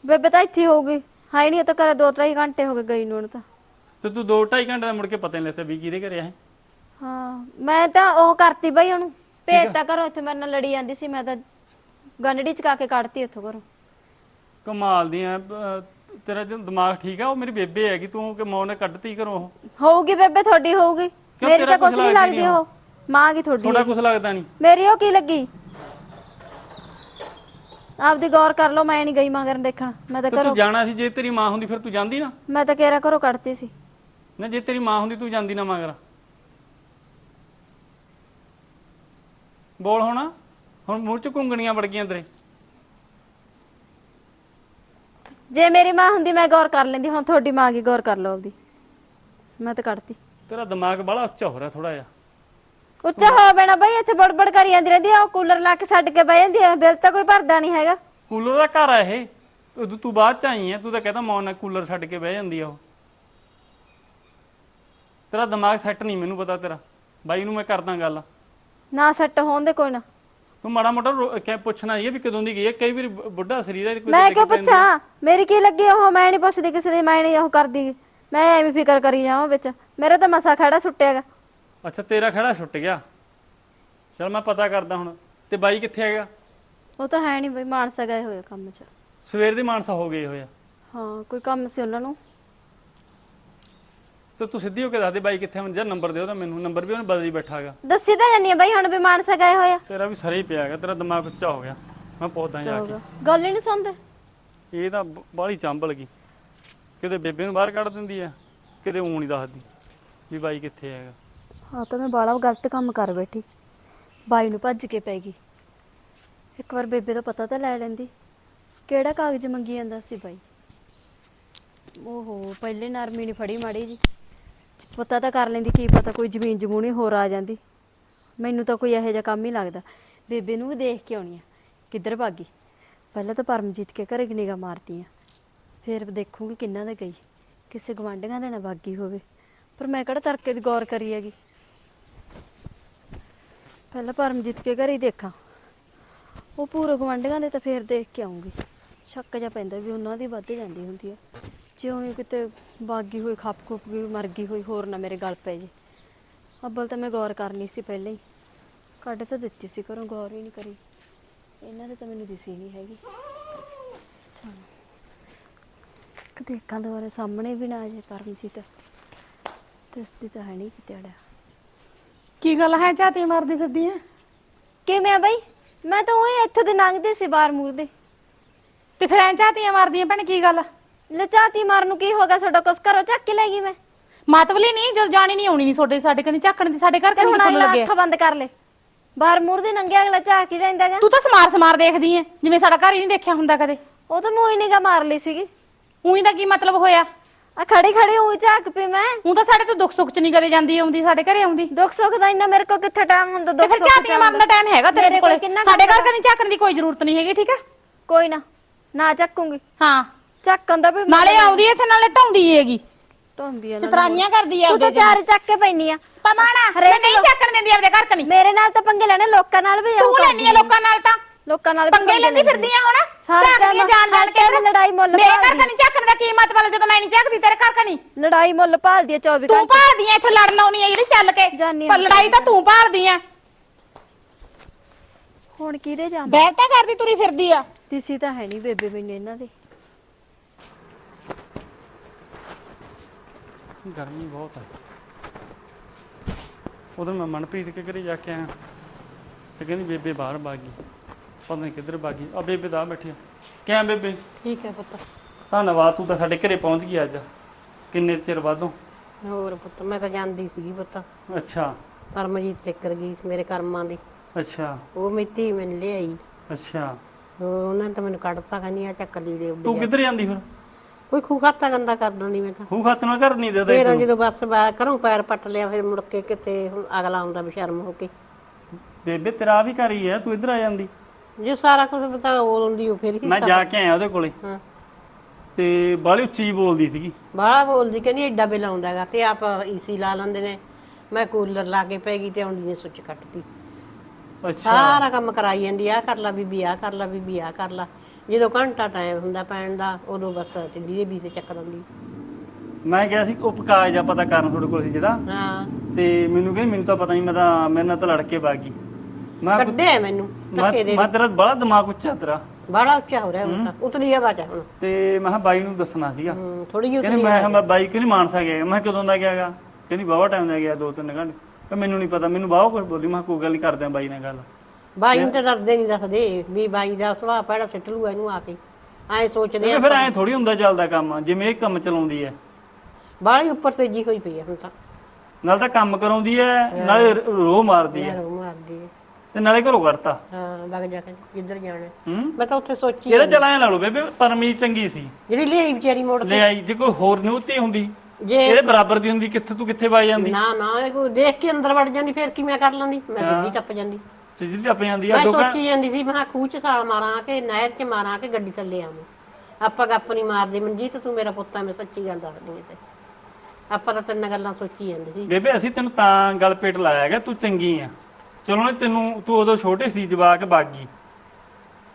ਬੇਬੇ ਤਾਂ ਇੱਥੇ ਹੋਊਗੀ। ਹੈ ਨਹੀਂ ਉਹ ਤਾਂ ਘਰੇ ਦੋ ਢਾਈ ਘੰਟੇ ਹੋ ਗਏ ਗਈ ਨੂੰ ਉਹਨੂੰ ਤਾਂ। ਤੇ ਤੂੰ 2.5 ਘੰਟੇ ਦਾ ਮੁੜ ਕੇ ਪਤਾ ਨਹੀਂ ਲੱਗਦਾ ਵੀ ਕਿਹਦੇ ਘਰੇ ਹੈ ਹਾਂ ਮੈਂ ਤਾਂ ਉਹ ਕਰਤੀ ਬਾਈ ਉਹਨੂੰ। ਭੇਜਤਾ ਘਰੋਂ ਇੱਥੇ ਮੇਰੇ ਨਾਲ ਲੜੀ ਜਾਂਦੀ ਸੀ ਮੈਂ ਤਾਂ ਗੰਢੜੀ ਚਕਾ ਕੇ ਕੱਢਤੀ ਉੱਥੋਂ ਘਰੋਂ। ਕਮਾਲ ਦੀਆਂ ਅਹ, ਤੇਰਾ ਜੋ ਦਿਮਾਗ ਠੀਕ ਆ ਉਹ ਮੇਰੀ ਬੇਬੇ ਹੈਗੀ ਤੂੰ ਕਿ ਮੌਨ ਨੇ ਕੱਢਤੀ ਘਰੋਂ ਉਹ? ਹੋਊਗੀ ਬੇਬੇ ਤੁਹਾਡੀ ਹੋਊਗੀ। ਮੇਰੀ ਤੇਰਾ ਤਾਂ ਕੁਛ ਕੁਛ ਨਹੀਂ ਲੱਗਦੀ ਲੱਗਦੀ ਉਹ। ਮਾਂ ਕੀ ਤੁਹਾਡੀ ਥੋੜਾ ਕੁਝ ਲੱਗਦਾ ਨਹੀਂ ਮੇਰੀ ਉਹ ਕੀ ਲੱਗੀ? ਆਪਦੀ ਗੌਰ ਕਰ ਲਓ ਮੈਂ ਨਹੀਂ ਗਈ ਮਗਰ ਦੇਖਣ। ਮੈਂ ਤਾਂ ਤੇ ਘਰੋਂ ਤੂੰ ਜਾਣਾ ਸੀ ਜੇ ਤੇਰੀ ਮਾਂ ਹੁੰਦੀ ਫਿਰ ਤੂੰ ਜਾਂਦੀ ਨਾ? ਮੈਂ ਤਾਂ ਕੇਰਾ ਘਰੋਂ ਕੱਢਤੀ ਸੀ। ਨਾ ਜੇ ਤੇਰੀ ਮਾਂ ਹੁੰਦੀ ਤੂੰ ਜਾਂਦੀ ਨਾ ਮਗਰ। ਬੋਲ ਹੁਣ। ਹੁਣ ਮੂੰਹ ਚ ਕੁੰਗਣੀਆਂ ਵੜ ਗਈਆਂ ਤੇਰੇ। ਜੇ ਮੇਰੀ ਮਾਂ ਹੁੰਦੀ ਮੈਂ ਗੌਰ ਕਰ ਲੈਂਦੀ। ਹੁਣ ਤੁਹਾਡੀ ਮਾਂ ਕੀ ਗੌਰ ਕਰ ਲਓ ਆਪਦੀ। ਮੈਂ ਤਾਂ ਕੱਢਤੀ। ਤੇਰਾ ਦਿਮਾਗ ਬੜਾ ਉੱਚਾ ਹੋ ਰਿਹਾ ਥੋੜਾ ਜਿਹਾ। ਉੱਚਾ ਹੋ ਬੈਣਾ ਬਈ ਇੱਥੇ ਬੜਬੜ ਕਰੀ ਜਾਂਦੀ ਰਹਿੰਦੀ ਆ ਉਹ ਕੂਲਰ ਲਾ ਕੇ ਛੱਡ ਕੇ ਬਹਿ ਜਾਂਦੀ ਆ ਬਿੱਲ ਤਾਂ ਕੋਈ ਭਰਦਾ ਨਹੀਂ ਹੈਗਾ। ਕੂਲਰ ਦਾ ਘਰ ਆ ਇਹ। ਉਦੋਂ ਤੂੰ ਬਾਅਦ ਚ ਆਈ ਹੈ ਤੂੰ ਤਾਂ ਕਹਿੰਦਾ ਮੌਨ ਨਾਲ ਕੂਲਰ ਛੱਡ ਕੇ ਬਹਿ ਜਾਂਦੀ ਆ ਉਹ। ਤੇਰਾ ਦਿਮਾਗ ਸੈੱਟ ਨਹੀਂ ਮੈਨੂੰ ਪਤਾ ਤੇਰਾ। ਬਾਈ ਨੂੰ ਮੈਂ ਕਰਦਾ ਗੱਲ। ਨਾ ਸੱਟ ਹੋਣ ਦੇ ਕੋਈ ਨਾ। ਤੂੰ ਮਾੜਾ ਮੋਟਾ ਰੋ- ਕਹਿ ਪੁੱਛਣਾ ਇਹ ਵੀ ਕਦੋਂ ਦੀ ਗਈ ਹੈ ਕਈ ਵਾਰੀ ਬ- ਬੁੱਢਾ ਸਰੀਰ ਹੈ ਕੋਈ ਮੈਂ ਕਿਉਂ ਪੁੱਛਾਂ? ਮੇਰੀ ਕੀ ਲੱਗੀ ਉਹ ਮੈਂ ਨਹੀਂ ਪੁੱਛਦੀ ਕਿਸੇ ਦੀ ਮੈਂ ਨਹੀਂ ਉਹ ਕਰਦੀ। ਮੈਂ ਐਵੇਂ ਫਿਕਰ ਕਰੀ ਜਾਵਾਂ ਵਿੱਚ। ਮੇਰੇ ਤਾਂ ਮਸਾ ਖੜਾ ਸੁੱਟਿਆਗਾ। ਅੱਛਾ ਤੇਰਾ ਖੜਾ ਛੁੱਟ ਗਿਆ। ਚਲ ਮੈਂ ਪਤਾ ਕਰਦਾ ਹੁਣ ਤੇ ਬਾਈ ਕਿੱਥੇ ਹੈਗਾ? ਉਹ ਤਾਂ ਹੈ ਨਹੀਂ ਬਈ ਮਾਨਸਾ ਗਏ ਹੋਏ ਆ ਕੰਮ 'ਚ। ਸਵੇਰ ਦੇ ਮਾਨਸਾ ਹੋ ਗਏ ਹੋਇਆ ਹਾਂ ਕੋਈ ਕੰਮ ਸੀ ਉਹਨਾਂ ਨੂੰ? ਤੇ ਤੂੰ ਸਿੱਧੀ ਹੋ ਕੇ ਦੱਸ ਦੇ ਬਾਈ ਕਿੱਥੇ ਹੁਣ ਜਾਂ ਨੰਬਰ ਦਿਓ ਤਾਂ ਮੈਨੂੰ ਨੰਬਰ ਵੀ ਉਹਨੇ ਬਦਲੀ ਬੈਠਾ ਹੈਗਾ। ਦੱਸੀ ਤਾਂ ਜਾਨੀ ਆ ਬਈ ਹੁਣ ਵੀ ਮਾਨਸਾ ਗਏ ਹੋਏ ਆ। ਤੇਰਾ ਵੀ ਸਰੇ ਹੀ ਪਿਆ ਹੈਗਾ ਤੇਰਾ ਦਿਮਾਗ ਉੱਚਾ ਹੋ ਗਿਆ। ਮੈਂ ਪੁੱਛਦਾ ਜਾ ਕੇ। ਗੱਲ ਹੀ ਨਹੀਂ ਸੁਣਦੇ। ਇਹ ਤਾਂ ਬਾਹਲੀ ਚੰਬਲ ਗਈ ਕਿਤੇ ਬੇਬੇ ਨੂੰ ਬਾਹਰ ਕੱਢ ਦਿੰਦੀ ਆ ਕਿਤੇ ਊਂ ਨਹੀਂ ਦੱਸਦੀ ਵੀ ਬਾਈ ਕਿੱਥੇ ਹੈਗਾ। ਹਾਂ ਤਾਂ ਮੈਂ ਬਾਲਾ ਗਲਤ ਕੰਮ ਕਰ ਬੈਠੀ। ਬਾਈ ਨੂੰ ਭੱਜ ਕੇ ਪੈ ਗਈ। ਇੱਕ ਵਾਰ ਬੇਬੇ ਤੋਂ ਪਤਾ ਤਾਂ ਲੈ ਲੈਂਦੀ। ਕਿਹੜਾ ਕਾਗਜ਼ ਮੰਗੀ ਜਾਂਦਾ ਸੀ ਬਾਈ? ਓਹੋ ਪਹਿਲੇ ਨਰਮੀ ਨਹੀਂ ਫੜੀ ਮਾੜੀ ਜੀ। ਪਤਾ ਤਾਂ ਕਰ ਲੈਂਦੀ ਕੀ ਪਤਾ ਕੋਈ ਜ਼ਮੀਨ ਜਮੂਣੀ ਹੋਰ ਆ ਜਾਂਦੀ। ਮੈਨੂੰ ਤਾਂ ਕੋਈ ਇਹੋ ਜਿਹਾ ਕੰਮ ਹੀ ਲੱਗਦਾ। ਬੇਬੇ ਨੂੰ ਵੀ ਦੇਖ ਕੇ ਆਉਣੀ ਆ। ਕਿੱਧਰ ਭਾਗੀ ਪਹਿਲਾਂ ਤਾਂ ਪਰਮਜੀਤ ਕੇ ਘਰੇ ਨਿਗਾ ਮਾਰਦੀ ਆ ਫਿਰ ਦੇਖੂੰਗੀ ਕਿੰਨਾ ਦਾ ਗਈ। ਕਿਸੇ ਗਵਾਂਢੀਆਂ ਦੇ ਨਾ ਬਾਗੀ ਹੋਵੇ। ਪਰ ਮੈਂ ਕਿਹੜਾ ਤਰਕੇ ਦੀ ਗੌਰ ਕਰੀ ਹੈਗੀ? ਪਹਿਲਾਂ ਪਰਮਜੀਤ ਕੇ ਘਰੇ ਹੀ ਦੇਖਾਂ। ਉਹ ਪੂਰੇ ਗਵਾਂਢੀਆਂ ਦੇ ਤਾਂ ਫੇਰ ਦੇਖ ਕੇ ਆਉਂਗੀ ਸ਼ੱਕ ਜਿਹਾ ਪੈਂਦਾ ਵੀ ਉਹਨਾਂ ਦੀ ਵੱਧ ਜਾਂਦੀ ਹੁੰਦੀ ਆ। ਜੇ ਹੀ ਕਿਤੇ ਬਾਗੀ ਹੋਈ, ਖੱਪ ਖੁੱਪ ਗਈ, ਮਰ ਗਈ ਹੋਈ, ਹੋਰ ਨਾ ਮੇਰੇ ਗਲ ਪੈ ਜੇ। ਅੱਬਲ ਤਾਂ ਮੈਂ ਗੌਰ ਕਰਨੀ ਸੀ ਪਹਿਲਾਂ ਹੀ। ਕੱਢ ਤਾਂ ਦਿੱਤੀ ਸੀ ਘਰੋਂ, ਗੌਰ ਹੀ ਨਹੀਂ ਕਰੀ। ਇਹਨਾਂ ਦੇ ਤਾਂ ਮੈਨੂੰ ਦਿਸੀ ਨਹੀਂ ਹੈਗੀ। ਚਲੋ। ਕਦੇ ਅੱਖਾਂ ਦੇ ਸਾਹਮਣੇ ਵੀ ਨਾ ਆ ਜੇ ਪਰਮਜੀਤ। ਦਿਸਦੀ ਤਾਂ ਹੈ ਨਹੀਂ ਕਿਤੇ ਅੜਿਆ। ਕੀ ਗੱਲ ਹੈ ਝਾਤੀ ਮਾਰਦੀ ਫਿਰਦੀ ਐ? ਕਿਵੇਂ ਆ ਬਈ? ਮੈਂ ਤਾਂ ਉਹੀ ਇੱਥੋਂ ਦੇ ਲੰਘਦੀ ਸੀ ਬਾਹਰ ਮੂਰ ਦੇ। ਤੇ ਫਿਰ ਐਂ ਝਾਤੀਆਂ ਮਾਰਦੀਆਂ ਭੈਣ ਕੀ ਗੱਲ? ਲਚਾਤੀ ਮਾਰਨ ਨੂੰ ਕੀ ਹੋ ਗਿਆ ਤੁਹਾਡਾ ਕੁਛ? ਘਰੋਂ ਚੱਕ ਕੇ ਲੈ ਗਈ ਮੈਂ। ਮਾਤਵਲੀ ਨਹੀਂ ਜਦ ਜਾਣੀ ਨਹੀਂ ਆਉਣੀ ਨਹੀਂ ਤੁਹਾਡੇ ਸਾਡੇ ਕਨੀ ਝਾਕਣ ਦੀ ਸਾਡੇ ਘਰ ਤੇ ਕਨੀ ਹੁਣ ਲੱਗੇ। ਅੱਖ ਬੰਦ ਕਰ ਲੈ। ਬਾਹਰ ਮੂਰ ਦੇ ਨੰਗੇ ਅਗਲਾ ਝਾਕ ਹੀ ਰਹਿੰਦਾਗਾ ਤੂੰ ਤਾਂ ਸਮਾਰ ਸਮਾਰ ਦੇਖਦੀ ਐ ਜਿਵੇਂ ਸਾਡਾ ਘਰ ਹੀ ਨਹੀਂ ਦੇਖਿਆ ਹੁੰਦਾ ਕਦੇ। ਉਹ ਤਾਂ ਮੂੰਹ ਹੀ ਨਿਗਾ ਮਾਰ ਲਈ ਸੀਗੀ। ਉਹੀ ਦਾ ਕੀ ਮਤਲਬ ਹੋਇਆ? ਆ ਖੜੀ ਖੜੀ ਉਹੀ ਝਾਕ ਪਈ ਮੈਂ। ਉਹ ਤਾਂ ਸਾਡੇ ਤੋਂ ਦੁੱਖ ਸੁੱਖ ਚ ਨਹੀਂ ਕਦੇ ਜਾਂਦੀ ਆਉਂਦੀ ਸਾਡੇ ਘਰੇ ਆਉਂਦੀ। ਦੁੱਖ ਸੁੱਖ ਦਾ ਇੰਨਾ ਮੇਰੇ ਕੋਲ ਕਿੱਥੇ ਟਾਈਮ ਹੁੰਦਾ ਤੇ ਦੁੱਖ ਫਿਰ ਸੁੱਖ ਝਾਤੀਆਂ ਮਾਰਨ ਦਾ ਟਾਈਮ ਹੈਗਾ ਤੇਰੇ ਮੇਰੇ ਕੋਲ ਕੋਲੇ। ਕਿੰਨਾ ਸਾਡੇ ਘਰ ਕਨੀ ਝਾਕਣ ਦੀ ਕੋਈ ਜ਼ਰੂਰਤ ਨਹੀਂ ਹੈਗੀ ਠੀਕ ਹੈ? ਕੋਈ ਨਾ ਨਾ ਚੱਕੂਗੀ ਹਾਂ। ਚੱਕਣ ਦਾ ਵੀ ਨਾਲੇ ਆਉਂਦੀ ਇੱਥੇ ਨਾਲੇ ਢਾਉਂਦੀ ਹੈਗੀ। ਢੋਂਦੀ ਆ ਚਤਰਾਈਆਂ ਕਰਦੀ ਐ ਤੂੰ ਤਾਂ ਚਾਰ ਚੱਕ ਕੇ ਪੈਣੀ ਆ। ਪਮਾਣਾ ਹਰੇਕ ਮੈਂ ਨਹੀਂ ਲੋਕ- ਝਾਕਣ ਦਿੰਦੀ ਆਪਦੇ ਘਰ ਕਨੀ ਮੇਰੇ ਨਾਲ ਤਾਂ ਪੰਗੇ ਲੈਣੇ ਲੋਕਾਂ ਨਾਲ ਵੀ ਤੂੰ ਲੈਣੀ ਐ ਲੋਕਾਂ ਨਾਲ ਤਾਂ। ਲੋਕਾਂ ਨਾਲ ਵੀ ਪੰਗੇ ਲੈਂਦੀ ਫਿਰਦੀ ਆ ਹੁਣ? ਸਾਰੇ ਝਾਕਦੀਆਂ ਟਾਈਮ- ਜਾਣ ਜਾਣ ਟਾਈਮ ਲੜਾਈ ਮੁੱਲ ਮੇਰੇ ਘਰ ਭਾਲਦੀ। ਕਨੀ ਝਾਕਣ ਦਾ ਕੀ ਮਤਲਬ ਜਦੋਂ ਮੈਂ ਨਹੀਂ ਝਾਕਦੀ ਤੇਰੇ ਘਰ ਕਨੀ ਲੜਾਈ ਮੁੱਲ ਭਾਲਦੀ ਆ 24 ਤੂੰ ਘੰਟੇ। ਭਾਲਦੀ ਐ ਇੱਥੇ ਲੜਨ ਆਉਣੀ ਐ ਜਿਹੜੀ ਚੱਲ ਕੇ। ਜਾਨੀ ਪਰ ਆ। ਲੜਾਈ ਤਾਂ ਤੂੰ ਭਾਲਦੀ ਐ ਹੁਣ ਕਿਹਦੇ ਜਾਂਦਾ ਬੈਠ ਤਾਂ ਕਰਦੀ ਤੁਰੀ ਫਿਰਦੀ ਆ। ਤਿਸੀ ਤਾਂ ਹੈ ਨਹੀਂ ਬੇਬੇ ਮੈਨੂੰ ਇਹਨਾਂ ਦੇ। ਗਰਮੀ ਬਹੁਤ ਹੈ ਉਦੋਂ ਮੈਂ ਮਨਪ੍ਰੀਤ ਕੇ ਘਰੇ ਜਾ ਕੇ ਆਇਆ। ਤੇ ਕਹਿੰਦੀ ਬੇਬੇ ਬਾਹਰ ਬਾਗੀ ਪਤਾ ਨਹੀਂ ਕਿੱਧਰ ਬਾਗੀ? ਆ ਬੇਬੇ ਦਾ ਬੈਠੀ ਆ। ਕਿਆ ਬੇਬੇ? ਠੀਕ ਹੈ ਪੁੱਤ। ਧੰਨਵਾਦ ਤੂੰ ਤਾਂ ਸਾਡੇ ਘਰੇ ਪਹੁੰਚ ਗਈ ਅੱਜ। ਕਿੰਨੇ ਚਿਰ ਬਾਅਦੋਂ? ਹੋਰ ਪੁੱਤ ਮੈਂ ਤਾਂ ਜਾਂਦੀ ਸੀਗੀ ਪੁੱਤ। ਅੱਛਾ। ਪਰਮਜੀਤ ਚੱਕਰ ਗਈ ਮੇਰੇ ਕਰਮਾਂ ਦੀ। ਅੱਛਾ। ਉਹ ਮਿੱਤੀ ਮੈਨੂੰ ਲਿਆਈ। ਅੱਛਾ। ਉਹ ਉਹਨਾਂ ਨੇ ਤਾਂ ਮੈਨੂੰ ਕੱਢਤਾ ਕਹਿੰਦੀ ਆ ਚੱਕ ਲਈ ਦੇ ਤੂੰ ਕਿੱਧਰ ਜਾਂਦੀ ਫਿਰ? ਕੋਈ ਖੂਖਾਤਾ ਗੰਦਾ ਕਰ ਦਿੰਦੀ ਮੈਂ ਤਾਂ। ਖੂਹ ਖਾਤ ਨਾਲ ਘਰ ਨਹੀਂ ਦੇਦਾ ਫੇਰ ਜਦੋਂ ਬੱਸ ਬਾਹਰ ਘਰੋਂ ਪੈਰ ਪੱਟ ਲਿਆ ਫਿਰ ਮੁੜ ਕੇ ਕਿਤੇ ਹੁਣ ਅਗਲਾ ਆਉਂਦਾ ਬਸ਼ਰਮ ਹੋ ਕੇ। ਬੇਬੇ ਤੇਰਾ ਵੀ ਘਰ ਹੀ ਹੈ ਤੂੰ ਇੱਧਰ ਆ ਜਾਂਦੀ। ਜੇ ਸਾਰਾ ਕੁਝ ਪਤਾ ਉਹ ਹੁੰਦੀ ਉਹ ਫਿਰ ਹੀ ਮੈਂ ਜਾ ਕੇ ਆਇਆ ਉਹਦੇ ਕੋਲੇ। ਹਾਂ। ਤੇ ਬਾਹਲੀ ਉੱਚੀ ਬੋਲਦੀ ਸੀਗੀ। ਬਾਹਲਾ ਬੋਲਦੀ ਕਹਿੰਦੀ ਐਡਾ ਬਿੱਲ ਆਉਂਦਾ ਹੈਗਾ ਤੇ ਆਪ ਈਸੀ ਲਾ ਲੈਂਦੇ ਨੇ। ਮੈਂ ਕੂਲਰ ਲਾ ਕੇ ਪੈ ਗਈ ਤੇ ਆਉਂਦੀ ਨੇ ਸੁੱਚ ਕੱਟਤੀ। ਅੱਛਾ। ਸਾਰਾ ਕੰਮ ਕਰਾਈ ਜਾਂਦੀ ਆ ਕਰ ਲਾ ਬੀਬੀ ਆ ਕਰ ਲਾ ਬੀਬੀ ਆ ਕਰ ਲਾ। ਜਦੋਂ ਘੰਟਾ ਟਾਈਮ ਹੁੰਦਾ ਪੈਣ ਦਾ ਉਦੋਂ ਬਸ ਟਿੱਡੀ ਦੇ ਵੀਸੇ ਚੱਕ ਦਿੰਦੀ। ਮੈਂ ਕਿਹਾ ਸੀ ਉਹ ਕਾਗਜ਼ ਆ ਪਤਾ ਕਰਨ ਤੁਹਾਡੇ ਕੋਲ ਸੀ ਜਿਹੜਾ। ਹਾਂ। ਤੇ ਮੈਨੂੰ ਕਹਿੰਦੀ ਮੈਨੂੰ ਤਾਂ ਪਤਾ ਨਹੀਂ ਮੈਂ ਤਾਂ ਮੇਰੇ ਨਾਲ ਤਾਂ ਲੜ ਕੇ ਬਾਗੀ ਮੈਂ ਕੱਢਿਆ ਮੈਨੂੰ ਮੈਂ ਮੈਂ ਤੇਰਾ ਬੜਾ ਦਿਮਾਗ ਉੱਚਾ ਤੇਰਾ। ਬੜਾ ਉੱਚਾ ਹੋ ਰਿਹਾ ਹੁਣ ਤਾਂ ਉਤਲੀ ਆ ਬਾਟਾ ਹੁਣ। ਤੇ ਮੈਂ ਕਿਹਾ ਬਾਈ ਨੂੰ ਦੱਸਣਾ ਸੀਗਾ। ਹੂੰ, ਥੋੜੀ ਜਿਹੀ ਕਹਿੰਦੀ ਮੈਂ ਕਿਹਾ ਮੈਂ ਬਾਈ ਕਿਉਂ ਨਹੀਂ ਮਾਨਸਾ ਗਿਆ ਮੈਂ ਕਿਹਾ ਕਦੋਂ ਦਾ ਗਿਆਗਾ ਕਹਿੰਦੀ ਬਾਵਾ ਟਾਈਮ ਦਾ ਗਿਆ ਦੋ ਤਿੰਨ ਘੰਟੇ। ਕਿ ਮੈਨੂੰ ਨਹੀਂ ਪਤਾ ਮੈਨੂੰ ਬਾਵਾ ਕੁਝ ਬੋਲੀ। ਮੈਂ ਕਿਹਾ ਕੋਈ ਗੱਲ ਨਹੀਂ ਕਰਦੇ ਆ ਬਾਈ ਨਾਲ ਗੱਲ। ਬਾਈ ਨੂੰ ਤਾਂ ਡਰਦੇ ਨਹੀਂ ਦੱਸਦੇ ਵੀ ਬਾਈ ਦਾ ਸੁਭਾਅ ਪੈੜਾ ਸਿੱਟ ਲੂਗਾ ਇਹਨੂੰ ਆ ਕੇ। ਐ ਸੋਚਦੇ ਆ ਫਿਰ ਐ ਥੋੜੀ ਹੁੰਦਾ ਚੱਲਦਾ ਕੰਮ। ਜਿਵੇਂ ਇਹ ਕੰਮ ਚਲਾਉਂਦੀ ਐ ਬਾਹਲੀ ਉੱਪਰ ਤੇਜੀ ਹੋਈ ਪਈ ਆ ਹੁਣ ਤਾਂ। ਨਾਲ ਤਾਂ ਕੰਮ ਕਰਾਉਂਦੀ ਐ ਨਾਲੇ ਰੋਹ ਮਾਰਦੀ ਐ ਯਾਰ ਉਹ ਮਾਰਦੀ ਹੈ। ਤੇ ਨਾਲੇ ਘਰੋਂ ਕੱਢਤਾ। ਹਾਂ ਵਗ ਜਾ ਕੇ ਜਿੱਧਰ ਜਾਣਾ ਹੂੰ? ਮੈਂ ਤਾਂ ਉੱਥੇ ਸੋਚੀ ਇਹਦਾ ਚਲ ਐ ਲਾ ਲਓ ਬੇਬੇ ਪਰਮੀ ਚੰਗੀ ਸੀ। ਜਿਹੜੀ ਲਈ ਵਿਚਾਰੀ ਮੋੜ ਲੈ ਆਈ ਜੇ ਕੋਈ ਹੋਰ ਨਿਉਤੀ ਹੁੰਦੀ। ਜੇ ਇਹਦੇ ਬਰਾਬਰ ਦੀ ਹੁੰਦੀ ਕਿੱਥੇ ਤੂੰ ਕਿੱਥੇ ਵਗ ਜਾਂਦੀ? ਨਾ ਨਾ ਇਹ ਕੋਈ ਦੇਖ ਕੇ ਅੰਦਰ ਵੜ ਜਾਂਦੀ ਫਿਰ ਕੀ ਮੈਂ ਕਰ ਲੈਂਦੀ? ਮੈਂ ਸਿੱਧੀ ਟੱਪ ਜਾਂਦੀ। ਸਿੱਧੀ ਟੱਪ ਜਾਂਦੀ ਆ ਮੈਂ ਲੋਕਾਂ ਸੋਚੀ ਜਾਂਦੀ ਸੀ ਮੈਂ ਕਿਹਾ ਖੂਹ ਚ ਛਾਲ ਮਾਰਾਂ ਕਿ ਨਹਿਰ 'ਚ ਮਾਰਾਂ ਕਿ ਗੱਡੀ ਥੱਲੇ ਆਵਾਂ। ਆਪਾਂ ਗੱਪ ਨਹੀਂ ਮਾਰਦੇ ਮਨਜੀਤ ਤੂੰ ਮੇਰਾ ਪੁੱਤ ਆ ਮੈਂ ਸੱਚੀ ਗੱਲ ਦੱਸਦੀ ਤੇ ਆਪਾਂ ਤਾਂ ਤਿੰਨ ਗੱਲਾਂ ਸੋਚੀ ਜਾਂਦੇ ਸੀ। ਬੇਬੇ ਅਸੀਂ ਤੈਨੂੰ ਤਾਂ ਗਲ ਪੇਟ ਲਾਇਆ ਹੈਗਾ ਤੂੰ ਚੰਗੀ ਆ। ਚਲੋ ਨਾ ਤੈਨੂੰ ਤੂੰ ਉਦੋਂ ਛੋਟੇ ਸੀ ਜਵਾਕ ਬਾਗੀ।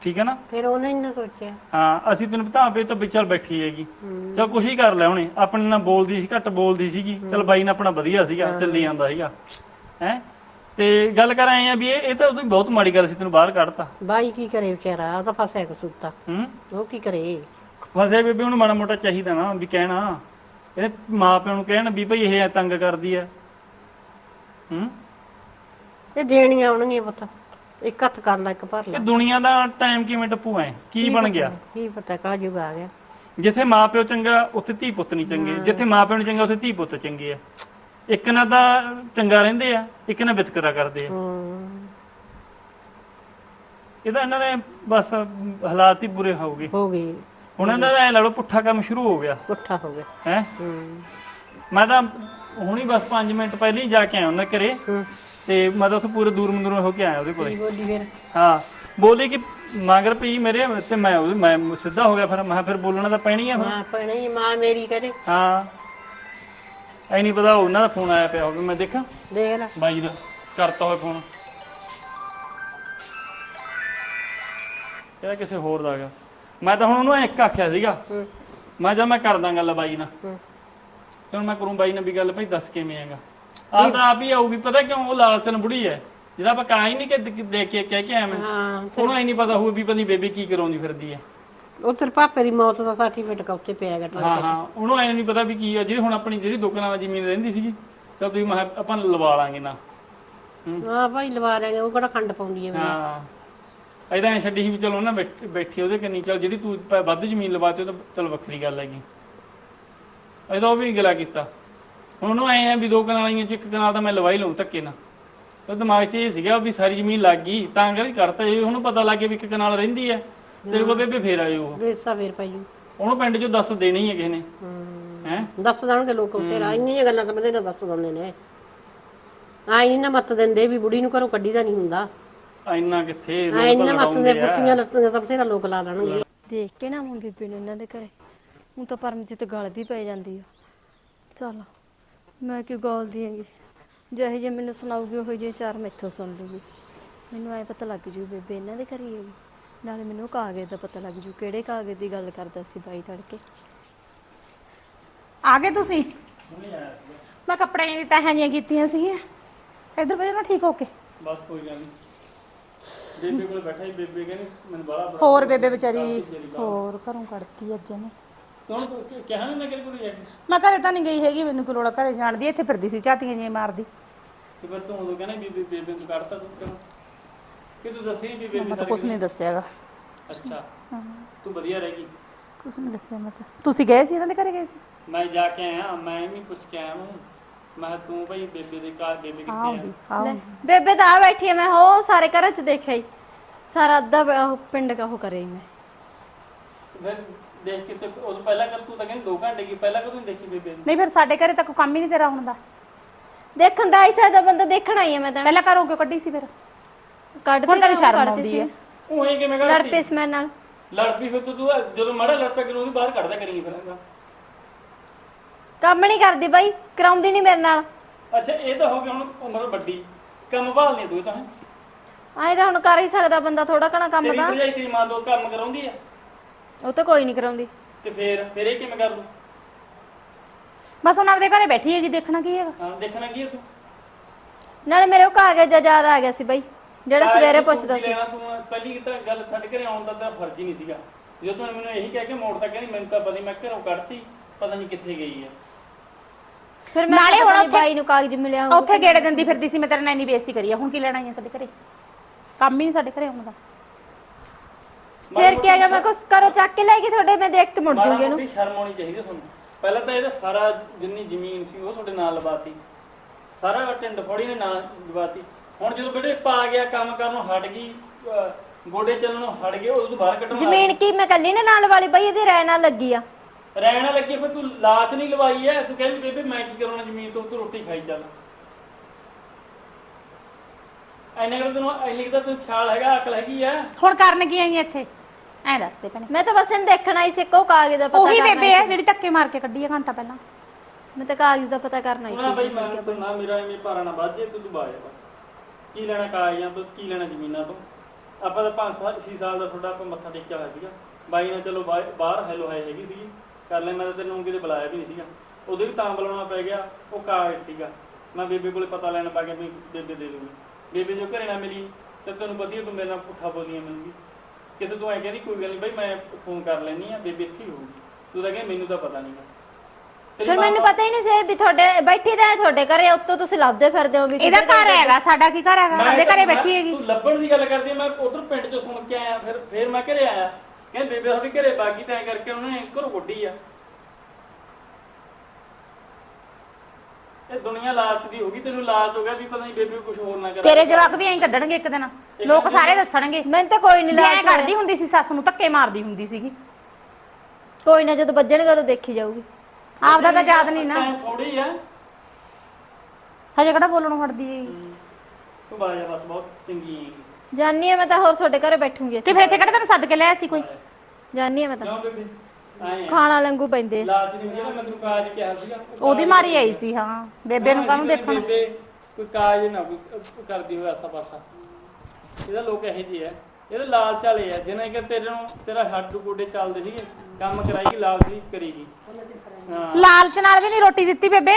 ਠੀਕ ਹੈ ਨਾ? ਫਿਰ ਉਹਨੇ ਨਾ ਸੋਚਿਆ? ਹਾਂ ਅਸੀਂ ਤੈਨੂੰ ਪਤਾ ਤਾਂ ਵਿਚਾਰ ਬੈਠੀ ਹੈਗੀ। ਚਲ ਕੁਛ ਹੀ ਕਰ ਲੈ ਉਹਨੇ ਆਪਣੇ ਨਾਲ ਬੋਲਦੀ ਸੀ ਘੱਟ ਬੋਲਦੀ ਸੀਗੀ। ਚਲ ਬਾਈ ਨਾਲ ਆਪਣਾ ਵਧੀਆ ਸੀਗਾ ਚੱਲੀ ਜਾਂਦਾ ਸੀਗਾ। ਹੈ? ਤੇ ਗੱਲ ਕਰ ਆਏ ਆ ਵੀ ਇਹ ਇਹ ਤਾਂ ਉਹਦੀ ਬਹੁਤ ਮਾੜੀ ਗੱਲ ਸੀ ਤੈਨੂੰ ਬਾਹਰ ਕੱਢਤਾ। ਬਾਈ ਕੀ ਕਰੇ ਵਿਚਾਰਾ? ਉਹ ਤਾਂ ਫਸਿਆ ਕਸੂਤਾ ਹੂੰ? ਉਹ ਕੀ ਕਰੇ? ਫਸਿਆ ਬੇਬੇ ਉਹਨੂੰ ਮਾੜਾ ਮੋਟਾ ਚਾਹੀਦਾ ਨਾ ਵੀ ਕਹਿਣਾ। ਇਹਦੇ ਮਾਂ ਪਿਓ ਨੂੰ ਕਹਿਣ ਵੀ ਭਈ ਇਹ ਤੰਗ ਕਰਦੀ ਆ। ਹੂੰ? ਇਹ ਦੇਣੀਆਂ ਆਉਣਗੀਆਂ ਪੁੱਤ। ਇੱਕ ਹੱਥ ਕਰ ਲੈ ਇੱਕ ਭਰ ਲੈ। ਇਹ ਦੁਨੀਆ ਦਾ ਟਾਈਮ ਕਿਵੇਂ ਟੱਪੂ ਐ? ਕੀ ਬਣ ਗਿਆ? ਕੀ ਪਤਾ ਕਾਜੂਗ ਆ ਗਿਆ। ਜਿੱਥੇ ਮਾਪਿਓ ਚੰਗਾ ਉੱਥੇ ਧੀ ਪੁੱਤ ਨਹੀਂ ਚੰਗੇ। ਜਿੱਥੇ ਮਾਪਿਓ ਨਹੀਂ ਚੰਗਾ ਉੱਥੇ ਧੀ ਪੁੱਤ ਚੰਗੇ ਆ। ਇੱਕ ਨਾਲ ਤਾਂ ਚੰਗਾ ਰਹਿੰਦੇ ਆ ਇੱਕ ਨਾਲ ਵਿਤਕਰਾ ਕਰਦੇ ਆ। ਇਹਦਾ ਇਹਨਾਂ ਦੇ ਬਸ ਹਾਲਾਤ ਹੀ ਬੁਰੇ ਹੋ ਗਏ। ਹੋ ਹੁਣ ਇਹਨਾਂ ਦਾ ਐ ਲਾ ਲਓ ਪੁੱਠਾ ਕੰਮ ਸ਼ੁਰੂ ਹੋ ਗਿਆ। ਪੁੱਠਾ ਹੋ ਗਿਆ। ਹੈ? ਮੈਂ ਤਾਂ ਹੁਣੀ ਬਸ 5 ਮਿੰਟ ਪਹਿਲਾਂ ਹੀ ਜਾ ਕੇ ਆਇਆ ਉਹਨਾਂ ਘਰੇ। ਤੇ ਮੈਂ ਤਾਂ ਉੱਥੇ ਪੂਰੇ ਦੂਰ ਮੰਦੂਰ ਹੋ ਕੇ ਆਇਆ ਉਹਦੇ ਕੋਲੇ। ਬੋਲੀ ਫਿਰ? ਹਾਂ ਬੋਲੀ ਕਿ ਮਗਰ ਪਈ ਮੇਰੇ ਤੇ ਮੈਂ ਉਹਦੇ- ਮੈਂ ਸਿੱਧਾ ਹੋ ਗਿਆ ਫਿਰ ਮੈਂ ਕਿਹਾ ਫਿਰ ਬੋਲਣਾ ਤਾਂ ਪੈਣੀ ਆ ਫਿਰ। ਮਾਂ ਮਾਂ ਮੇਰੀ ਕਰੇ ਹਾਂ। ਐ ਨਹੀਂ ਪਤਾ ਉਹਨਾਂ ਦਾ ਫੋਨ ਆਇਆ ਪਿਆ ਹੋਵੇ ਮੈਂ ਦੇਖਾਂ। ਦੇਖ ਲੈ। ਬਾਈ ਦਾ ਕਰਤਾ ਹੋਇਆ ਫੋਨ। ਇਹਦਾ ਕਿਸੇ ਹੋਰ ਦਾ ਹੈਗਾ ਮੈਂ ਤਾਂ ਹੁਣ ਉਹਨੂੰ ਇੱਕ ਆਖਿਆ ਸੀਗਾ। ਹੂੰ। ਮੈਂ ਜਦ ਮੈਂ ਕਰਦਾ ਗੱਲ ਬਾਈ ਨਾਲ। ਹੂੰ। ਤੇ ਹੁਣ ਮੈਂ ਕਰੂੰ ਬਾਈ ਨਾਲ ਵੀ ਗੱਲ ਭਾਈ ਦੱਸ ਕਿਵੇਂ ਹੈਗਾ ਆਹ ਤਾਂ ਆਪ ਹੀ ਆਊਗੀ ਪਤਾ ਕਿਉਂ ਉਹ ਲਾਲਚਨ ਬੁੜੀ ਹੈ? ਜਿਹੜਾ ਆਪਾਂ ਕਹਾਂ ਹੀ ਨਹੀਂ ਕਿ ਦੇ- ਦੇਖ ਕੇ ਕਹਿ ਕੇ ਮੈਂ ਹਾਂ ਉਹਨੂੰ ਐ ਨਹੀਂ ਪਤਾ ਹੋਊ ਵੀ ਪਤਾ ਬੇਬੀ ਕੀ ਕਰਾਉਂਦੀ ਫਿਰਦੀ ਹੈ। ਉਹ ਤੇਰੇ ਪਾਪੇ ਦੀ ਮੌਤ ਦਾ ਸਰਟੀਫਿਕੇਟ ਉੱਤੇ ਪਿਆ ਹੈਗਾ ਹਾਂ ਹਾਂ ਉਹਨੂੰ ਐ ਨਹੀਂ ਪਤਾ ਵੀ ਕੀ ਹੈ ਜਿਹੜੀ ਹੁਣ ਆਪਣੀ ਜਿਹੜੀ ਦੋ ਕਨਾਲਾਂ ਜ਼ਮੀਨ ਰਹਿੰਦੀ ਸੀਗੀ ਚਲ ਤੁਸੀਂ ਮੈਂ ਆਪਾਂ ਲਵਾ ਲਾਂਗੇ ਨਾ। ਹਾਂ। ਭਾਈ ਲਵਾ ਲੈਗੇ ਉਹ ਕਿਹੜਾ ਖੰਡ ਪਾਉਂਦੀ ਹੈ ਹਾਂ। ਐਦਾਂ ਐ ਛੱਡੀ ਸੀ ਵੀ ਚਲੋ ਨਾ ਬੈਠ- ਉਹਦੇ ਕੰਨੀ ਚਲ ਜਿਹੜੀ ਤੂੰ ਵੱਧ ਜ਼ਮੀਨ ਲਵਾਤੇ ਤਾਂ ਚਲ ਵੱਖਰੀ ਗੱਲ ਹੈਗੀ। ਐਦਾਂ ਉਹ ਵੀ ਗਿਲਾ ਕੀਤਾ। ਹੁਣ ਉਹਨੂੰ ਐ ਆ ਵੀ ਦੋ ਕਨਾਲੀਆਂ ਚ ਇੱਕ ਕਨਾਲ ਤਾਂ ਮੈਂ ਲਵਾਈ ਲਊ ਧੱਕੇ ਨਾਲ। ਉਹ ਦਿਮਾਗ 'ਚ ਇਹ ਸੀਗਾ ਵੀ ਸਾਰੀ ਜ਼ਮੀਨ ਲੱਗ ਗਈ ਤਾਂ ਕਰਕੇ ਕਰਤਾ ਇਹ ਉਹਨੂੰ ਪਤਾ ਲੱਗ ਗਿਆ ਵੀ ਇੱਕ ਕਨਾਲ ਰਹਿੰਦੀ ਹੈ ਤੇਰੇ ਕੋਲ ਬੇਬੇ ਫੇਰ ਆਇਓ ਉਹ। ਰੇਸਾ ਫੇਰ ਪੈ ਜੂ ਉਹਨੂੰ ਪਿੰਡ 'ਚੋਂ ਦੱਸ ਦੇਣੀ ਹੈ ਕਿਸੇ ਨੇ। ਹੂੰ। ਦੱਸ ਦੇਣਗੇ ਲੋਕ ਫੇਰ ਇੰਨੀਆਂ ਗੱਲਾਂ ਤਾਂ ਬਥੇਰਾ ਦੱਸ ਦਿੰਦੇ ਨੇ। ਆਈ ਨਹੀਂ ਨਾ ਮੱਤ ਦਿੰਦੇ ਵੀ ਬੁੜੀ ਨੂੰ ਘਰੋਂ ਕੱਢੀ ਦਾ ਨਹੀਂ ਹੁੰਦਾ ਇੰਨਾ ਕਿੱਥੇ ਆਈ ਲੋਕ ਨਹੀਂ ਤਾਂ ਨਾ ਮੱਤ ਦੇ ਆ। ਪੁੱਟੀਆਂ ਲੱਤਾਂ ਤਾਂ ਬਥੇਰਾ ਲੋਕ ਲਾ ਦੇਣਗੇ। ਦੇਖ ਕੇ ਨਾ ਮੈਂ ਬੀਬੀ ਨੂੰ ਇਹਨਾਂ ਦੇ ਘਰੇ। ਹੁਣ ਤਾਂ ਪਰਮਜੀਤ ਗਲਦੀ ਪੈ ਜਾਂਦੀ ਆ। ਚਲ। ਮੈਂ ਕੀ ਗੋਲਦੀ ਹੈਗੀ? ਜਿਹੇ ਜੇ ਮੈਨੂੰ ਸੁਣਾਉਗੀ ਉਹ ਜੇ ਚਾਰ ਮੈਥੋਂ ਸੁਣ ਲੂਗੀ ਮੈਨੂੰ ਐ ਪਤਾ ਲੱਗ ਜੂ ਬੇਬੇ ਇਹਨਾਂ ਦੇ ਘਰੇ ਹੀ ਹੈਗੀ। ਨਾਲੇ ਮੈਨੂੰ ਕਾਗਜ਼ ਦਾ ਪਤਾ ਲੱਗ ਜੂ ਕਿਹੜੇ ਕਾਗਜ਼ ਦੀ ਗੱਲ ਕਰਦਾ ਸੀ ਬਾਈ ਤੜਕੇ। ਆ ਗਏ ਤੁਸੀਂ? ਮੈਂ ਕੱਪੜੇ ਦੀ ਤਹਾਂ ਜੀਆਂ ਕੀਤੀਆਂ ਸੀਗੀਆਂ। ਇੱਧਰ ਬਜੋ ਨਾ ਠੀਕ ਹੋ ਕੇ। ਬਸ ਕੋਈ ਗੱਲ ਨਹੀਂ ਬੇਬੇ ਕੋਲ ਬੈਠਾ ਹੀ ਬੇਬੇ ਕਹਿੰਦੀ ਮੈਨੂੰ ਬੜਾ ਹੋਰ ਬੇਬੇ ਵਿਚਾਰੀ ਹੋਰ ਘਰੋਂ ਕੱਢਤੀ ਅੱਜ ਨੇ ਤੂੰ ਕਿਹਾ ਨਾ ਨਗਰ ਕੋਲ ਜਾ ਕੇ ਮੈਂ ਘਰੇ ਤਾਂ ਨਹੀਂ ਗਈ ਹੈਗੀ ਮੈਨੂੰ ਕੋਲੋੜਾ ਘਰੇ ਜਾਣ ਦੀ ਇੱਥੇ ਫਿਰਦੀ ਸੀ ਝਾਤੀਆਂ ਜਿਹੀਆਂ ਮਾਰਦੀ। ਤੇ ਫਿਰ ਤੂੰ ਉਦੋਂ ਕਹਿੰਦਾ ਬੀਬੀ ਬੇਬੇ ਨੂੰ ਕੱਢਤਾ ਤੂੰ ਕਿਉਂ ਕਿ ਤੂੰ ਦੱਸੀ ਵੀ ਬੇਬੇ ਮੈਂ ਤਾਂ ਕੁਝ ਨਹੀਂ ਦੱਸਿਆਗਾ ਅੱਛਾ ਤੂੰ ਵਧੀਆ ਰਹੇਗੀ ਕੁਝ ਨਹੀਂ ਦੱਸਿਆ ਮੈਂ ਤਾਂ। ਤੁਸੀਂ ਗਏ ਸੀ ਇਹਨਾਂ ਦੇ ਘਰੇ ਗਏ ਸੀ? ਮੈਂ ਜਾ ਕੇ ਆਇਆ ਮੈਂ ਵੀ ਪੁੱਛ ਕੇ ਆਇਆ ਹੂੰ ਮੈਂ ਕਿਹਾ ਤੂੰ ਭਾਈ ਬੇਬੇ ਦੇ ਘਰ ਬੇਬੇ ਕਿੱਥੇ ਆ? ਆਉਂਦੀ ਲੈ, ਆਉਂਦੀ ਬੇਬੇ ਤਾਂ ਆ ਬੈਠੀ ਮੈਂ ਹੋ ਸਾਰੇ ਘਰਾਂ 'ਚ ਦੇਖਿਆ ਹੀ ਸਾਰਾ ਅੱਧਾ ਬ- ਉਹ ਪਿੰਡ ਕਾ ਉਹ ਕਰੇ ਹੀ ਮੈਂ। ਫਿਰ ਦੇਖ ਕੇ ਤੇ ਉਦੋਂ ਪਹਿਲਾਂ ਕਰ ਤੂੰ ਤਾਂ ਕਹਿੰਦੀ 2 ਘੰਟੇ ਕੀ ਪਹਿਲਾਂ ਕਦੋਂ ਨੀ ਦੇਖੀ ਬੇਬੇ ਨੂੰ? ਨਹੀਂ ਫਿਰ ਸਾਡੇ ਘਰੇ ਤਾਂ ਕੋਈ ਕੰਮ ਹੀ ਨਹੀਂ ਤੇਰਾ ਹੁਣ ਦਾ ਦੇਖਣ ਦਾ ਆਈ ਸਕਦਾ ਬੰਦਾ ਦੇਖਣ ਆਈ ਐ ਮੈਂ ਤਾਂ। ਪਹਿਲਾਂ ਘਰੋਂ ਕਿਉਂ ਕੱਢੀ ਸੀ ਫਿਰ? ਕੱਢਦੀ ਹੁਣ ਤੈਨੂੰ ਮੈਂ, ਸ਼ਰਮ ਕੱਢਦੀ ਆਉਂਦੀ ਸੀ। ਹੈ ਉਹ ਇਹ ਕਿਵੇਂ ਲੜ ਕਰਦੀ ਪਈ ਸੀ ਮੇਰੇ ਨਾਲ। ਲੜ ਪਈ ਫਿਰ ਤੂੰ ਤੂੰ ਜਦੋਂ ਮਾੜਾ ਲੜ ਪਿਆ ਕਿ ਉਹਨੂੰ ਬਾਹਰ ਕੱਢਦਾ ਕਰੀਂ ਫਿਰ ਇਹਦਾ। ਕੰਮ ਨਹੀਂ ਕਰਦੀ ਬਾਈ ਕਰਾਉਂਦੀ ਨਹੀਂ ਮੇਰੇ ਨਾਲ। ਅੱਛਾ ਇਹ ਤਾਂ ਹੋ ਗਿਆ ਹੁਣ ਉਮਰ ਵੱਡੀ। ਕੰਮ ਭਾਲ ਨਹੀਂ ਤੂੰ ਤਾਂ ਹੈਂ। ਆਏ ਤਾਂ ਹੁਣ ਕਰ ਹੀ ਸਕਦਾ ਬੰਦਾ ਥੋੜਾ ਘਣਾ ਕੰਮ ਤੇਰੀ ਭਰਜਾਈ ਤੇਰੀ ਮਾਂ ਦੋ ਕੰਮ ਕਰਾਉਂਦੀ ਆ। ਉਹ ਤਾਂ ਕੋਈ ਨਹੀਂ ਕਰਾਉਂਦੀ। ਤੇ ਫੇਰ ਫੇਰ ਇਹ ਕਿਵੇਂ ਕਰ ਬਸ ਹੁਣ ਆਪਦੇ ਘਰੇ ਬੈਠੀ ਹੈਗੀ ਦੇਖਣਾ ਕੀ ਹੈਗਾ। ਹਾਂ ਦੇਖਣਾ ਕੀ ਹੈ ਤੂੰ? ਨਾਲੇ ਮੇਰੇ ਉਹ ਕਾਗਜ਼ ਯਾਦ ਆ ਗਿਆ ਸੀ ਬਾਈ ਜਿਹੜਾ ਸਵੇਰੇ ਪੁੱਛਦਾ ਸੀ। ਤੂੰ? ਪਹਿਲੀ ਤਾਂ ਗੱਲ ਛੱਡ ਕੇ ਆਉਣ ਦਾ ਤੇਰਾ ਫਰਜ਼ ਹੀ ਨਹੀਂ ਸੀਗਾ। ਜਦੋਂ ਤੂੰ ਮੈਨੂੰ ਇਹੀ ਕਹਿ ਕੇ ਮੋੜ ਤਾਂ ਕਹਿੰਦੀ ਮੈਨੂੰ ਤਾਂ ਪਤਾ ਨਹੀਂ ਮੈਂ ਘਰੋਂ ਕੱਢਤੀ ਪਤਾ ਨਹੀਂ ਕਿੱਥੇ ਗਈ ਹੈ ਫਿਰ ਮੈਂ ਨਾਲੇ ਹੁਣ ਬਾਈ ਨੂੰ ਕਾਗਜ਼ ਮਿਲਿਆ ਉੱਥੇ ਗੇੜੇ ਦਿੰਦੀ ਫਿਰਦੀ ਸੀ ਮੈਂ ਤੇਰੇ ਨਾਲ ਇੰਨੀ ਬੇਇੱਜ਼ਤੀ ਕਰੀ ਆ ਹੁਣ ਕੀ ਲੈਣਾ ਹੈ ਸਾਡੇ ਘਰੇ? ਕੰਮ ਹੀ ਨਹੀਂ ਸਾਡੇ ਘਰੇ ਹੁਣ ਦਾ। ਫਿਰ ਕੀ ਹੈਗਾ ਮੈਂ ਕੁਛ ਕਰੋ ਚੱਕ ਕੇ ਲੈ ਕੇ ਤੁਹਾਡੇ ਮੈਂ ਦੇਖ ਕੇ ਮੁੜ ਜੂਗੀ ਇਹਨੂੰ। ਸ਼ਰਮ ਆਉਣੀ ਚਾਹੀਦੀ ਤੁਹਾਨੂੰ। ਪਹਿਲਾਂ ਤਾਂ ਇਹਦਾ ਸਾਰਾ ਜਿੰਨੀ ਜ਼ਮੀਨ ਸੀ ਉਹ ਤੁਹਾਡੇ ਨਾਲ ਲਵਾਤੀ। ਸਾਰਾ ਟਿੰਡ ਫੋੜੀ ਨੇ ਨਾਲ ਲਵਾਤੀ। ਹੁਣ ਜਦੋਂ ਬੇਟੇ ਪਾ ਗਿਆ ਕੰਮ ਕਰਨ ਨੂੰ ਹਟ ਗਈ ਅਹ ਗੋਡੇ ਚੱਲਣ ਨੂੰ ਹਟ ਗਏ ਉਦੋਂ ਤੋਂ ਬਾਹਰ ਕੱਢਣ ਲੱਗ ਜ਼ਮੀਨ ਕੀ? ਮੈਂ ਕੱਲੀ ਨੇ ਨਾਲ ਵਾਲੀ ਬਈ ਇਹਦੀ ਰਹਿ ਨਾਲ ਲੱਗੀ ਆ। ਗਈ। ਰਹਿਣ ਲੱਗੇ ਫਿਰ ਤੂੰ ਲਾਚ ਨਹੀਂ ਲਵਾਈ ਐ। ਤੂੰ ਕਹਿੰਦੀ ਬੇਬੇ ਮੈਂ ਕੀ ਕਰਾਉਣਾ ਜ਼ਮੀਨ ਤੋਂ ਤੂੰ ਰੋਟੀ ਖਾਈ ਚੱਲ। ਐਨੇ ਕਰ ਤੈਨੂੰ ਐਨੇ ਤਾਂ ਤੈਨੂੰ ਖਿਆਲ ਹੈਗਾ ਅਕਲ ਹੈਗੀ ਆ। ਹੁਣ ਕਰਨ ਕੀ ਆਈ ਇੱਥੇ? ਐਂ ਦੱਸ ਦੇ ਭੈਣੇ। ਮੈਂ ਤਾਂ ਬਸ ਇਹਨੂੰ ਦੇਖਣਾ ਹੀ ਸੀ ਕੋ ਕਾਗਜ਼ ਦਾ ਪਤਾ ਉਹੀ ਕਰਨਾ ਬੇਬੇ ਹੈ ਜਿਹੜੀ ਧੱਕੇ ਮਾਰ ਕੇ ਕੱਢੀ ਆ ਘੰਟਾ ਪਹਿਲਾਂ। ਮੈਂ ਤਾਂ ਕਾਗਜ਼ ਦਾ ਪਤਾ ਕਰਨਾ ਹੀ ਉਹਨਾਂ ਸੀ। ਬਈ ਮੈਂ ਤੂੰ ਨਾ ਮੇਰਾ ਐਵੇਂ ਭਾਰਾ ਨਾ ਵੱਧ ਜੇ ਤੂੰ ਬਾਜਾ ਵਾ ਕੀ ਲੈਣਾ ਕਾਗਜ਼ਾਂ ਤੋਂ ਕੀ ਲੈਣਾ ਜ਼ਮੀਨਾਂ ਤੋਂ? ਆਪਾਂ ਤਾਂ 5 ਸਾਲ 6 ਸਾਲ ਦਾ ਤੁਹਾਡਾ ਆਪਾਂ ਮੱਥਾ ਟੇਕਿਆ ਹੋਇਆ ਸੀਗਾ। ਬਾਈ ਨੇ ਚਲੋ ਬਾਹਰ ਹੈਲੋ ਹਾਈ ਹੈਗੀ ਸੀਗੀ। ਕਰ ਲੈ ਮੈਂ ਤਾਂ ਤੈਨੂੰ ਕਿਤੇ ਬੁਲਾਇਆ ਵੀ ਨਹੀਂ ਸੀਗਾ। ਉਹਦੇ ਵੀ ਤਾਂ ਬੁਲਾਉਣਾ ਪੈ ਗਿਆ ਉਹ ਕਾਗਜ਼ ਸੀਗਾ। ਮੈਂ ਬੇਬੇ ਕੋਲੇ ਪਤਾ ਲੈਣ ਪਾ ਗਿਆ ਵੀ ਬੇਬੇ ਦੇ ਦੂਗੀ। ਬੇਬੇ ਜੋ ਘਰੇ ਨਾ ਮਿਲੀ ਤੇ ਤੈਨੂੰ ਵਧੀਆ ਤੂੰ ਮੇਰੇ ਨਾਲ ਪੁੱਠਾ ਬੋਲੀਆਂ ਮਿਲੂਗੀ। ਕਿਤੇ ਤੂੰ ਐ ਕਹਿੰਦੀ ਕੋਈ ਗੱਲ ਨਹੀਂ ਬਈ ਮੈਂ ਫੋਨ ਕਰ ਲੈਣੀ ਆ ਬੇਬੇ ਇੱਥੇ ਹੀ ਹੋਊਗੀ। ਤੂੰ ਤਾਂ ਕਹਿੰਦੀ ਮੈਨੂੰ ਤਾਂ ਪਤਾ ਨਹੀਂਗਾ ਫਿਰ ਮੈਨੂੰ ਪਤਾ ਹੀ ਨਹੀਂ ਸੀ ਵੀ ਤੁਹਾਡੇ ਬੈਠੀ ਤਾਂ ਹੈ ਤੁਹਾਡੇ ਘਰੇ ਉੱਤੋਂ ਤੁਸੀਂ ਲੱਭਦੇ ਫਿਰਦੇ ਹੋ ਵੀ ਇਹਦਾ ਘਰ ਹੈਗਾ ਸਾਡਾ ਕੀ ਘਰ ਹੈਗਾ? ਮੈਂ ਆਪਦੇ ਘਰੇ ਬੈਠੀ ਹੈਗੀ। ਤੂੰ ਲੱਭਣ ਦੀ ਗੱਲ ਕਰਦੀ ਆ, ਮੈਂ ਉਧਰ ਪਿੰਡ ਚੋਂ ਸੁਣ ਕੇ ਆਇਆ ਫਿਰ ਫਿਰ ਮੈਂ ਘਰੇ ਆਇਆ। ਕਹਿੰਦੇ ਬੇਬੇ ਤੁਹਾਡੇ ਘਰੇ ਬਾਗੀ ਤਾਂ ਐਂ ਕਰਕੇ ਉਹਨੇ ਘਰੋਂ ਵੱਡੀ ਆ। ਇਹ ਦੁਨੀਆ ਲਾਲਚ ਦੀ ਹੋ ਗਈ ਤੈਨੂੰ ਲਾਲਚ ਹੋ ਗਿਆ ਵੀ ਪਤਾ ਨਹੀਂ ਬੇਬੇ ਕੁਝ ਹੋਰ ਨਾ ਕਰੇ। ਤੇਰੇ ਜਵਾਕ ਵੀ ਐਂ ਕੱਢਣਗੇ ਇੱਕ ਦਿਨ। ਲੋਕ ਸਾਰੇ ਦੱਸਣਗੇ। ਮੈਨੂੰ ਤਾਂ ਕੋਈ ਨਹੀਂ ਲਾਲਚ ਕੱਢਦੀ ਹੁੰਦੀ ਸੀ ਸੱਸ ਨੂੰ ਧੱਕੇ ਮਾਰਦੀ ਹੁੰਦੀ ਸੀਗੀ। ਕੋਈ ਨਾ ਜਦੋਂ ਵੱਜਣਗੇ ਉਦੋਂ ਦੇਖੀ ਜਾਊਗੀ। ਆਪਦਾ ਤਾਂ ਯਾਦ ਨਹੀਂ ਨਾ। ਥੋੜੀ ਆ। ਹਜੇ ਕਿਹੜਾ ਬੋਲਣੋਂ ਹਟਦੀ ਹੈਗੀ? ਤੂੰ ਬਾਜਾ ਬਸ ਬਹੁਤ ਚੰਗੀ ਹੈ ਜਾਨੀ ਆ ਮੈਂ ਤਾਂ ਹੋਰ ਤੁਹਾਡੇ ਘਰੇ ਬੈਠੂਗੀ ਤੇ ਫਿਰ ਇੱਥੇ ਕਿਹੜਾ ਤੈਨੂੰ ਸੱਦ ਕੇ ਲਿਆ ਸੀ ਕੋਈ? ਜਾਨੀ ਆ ਮੈਂ ਤਾਂ। ਕਿਉਂ ਬੇਬੇ? ਆਏ ਆ। ਖਾਣਾ ਲੰਗੂ ਪੈਂਦੇ ਲਾਲਚ ਨਹੀਂ ਜਿਹੜਾ ਮੈਂ ਤੈਨੂੰ ਕਾਜ ਕਿਹਾ ਸੀਗਾ। ਉਹ ਉਹਦੀ ਮਾਰੀ ਆਈ ਸੀ ਹਾਂ। ਬੇਬੇ ਨੂੰ ਕਾਹਨੂੰ ਦੇਖਣ? ਬੇਬੇ ਕੋਈ ਕਾਜ ਨਾ ਕੋਈ ਅਹ ਕਰਦੀ ਹੋਵੇ ਆਸਾ ਪਾਸਾ ਇਹਦਾ ਲੋਕ ਇਹੋ ਜਿਹੇ ਆ। ਇਹਦੇ ਲਾਲਚ ਵਾਲੇ ਆ ਜਿਨ੍ਹਾਂ ਕਿ ਤੇਰੇ ਨੂੰ ਤੇਰਾ ਹੱਡ ਗੋਡੇ ਚੱਲਦੇ ਸੀਗੇ ਕੰਮ ਕਰਾਈਗੀ ਲਾਲਚ ਦੀ ਕਰੀਗੀ। ਹਾਂ। ਲਾਲਚ ਨਾਲ ਵੀ ਨਹੀਂ ਰੋਟੀ ਦਿੱਤੀ ਬੇਬੇ।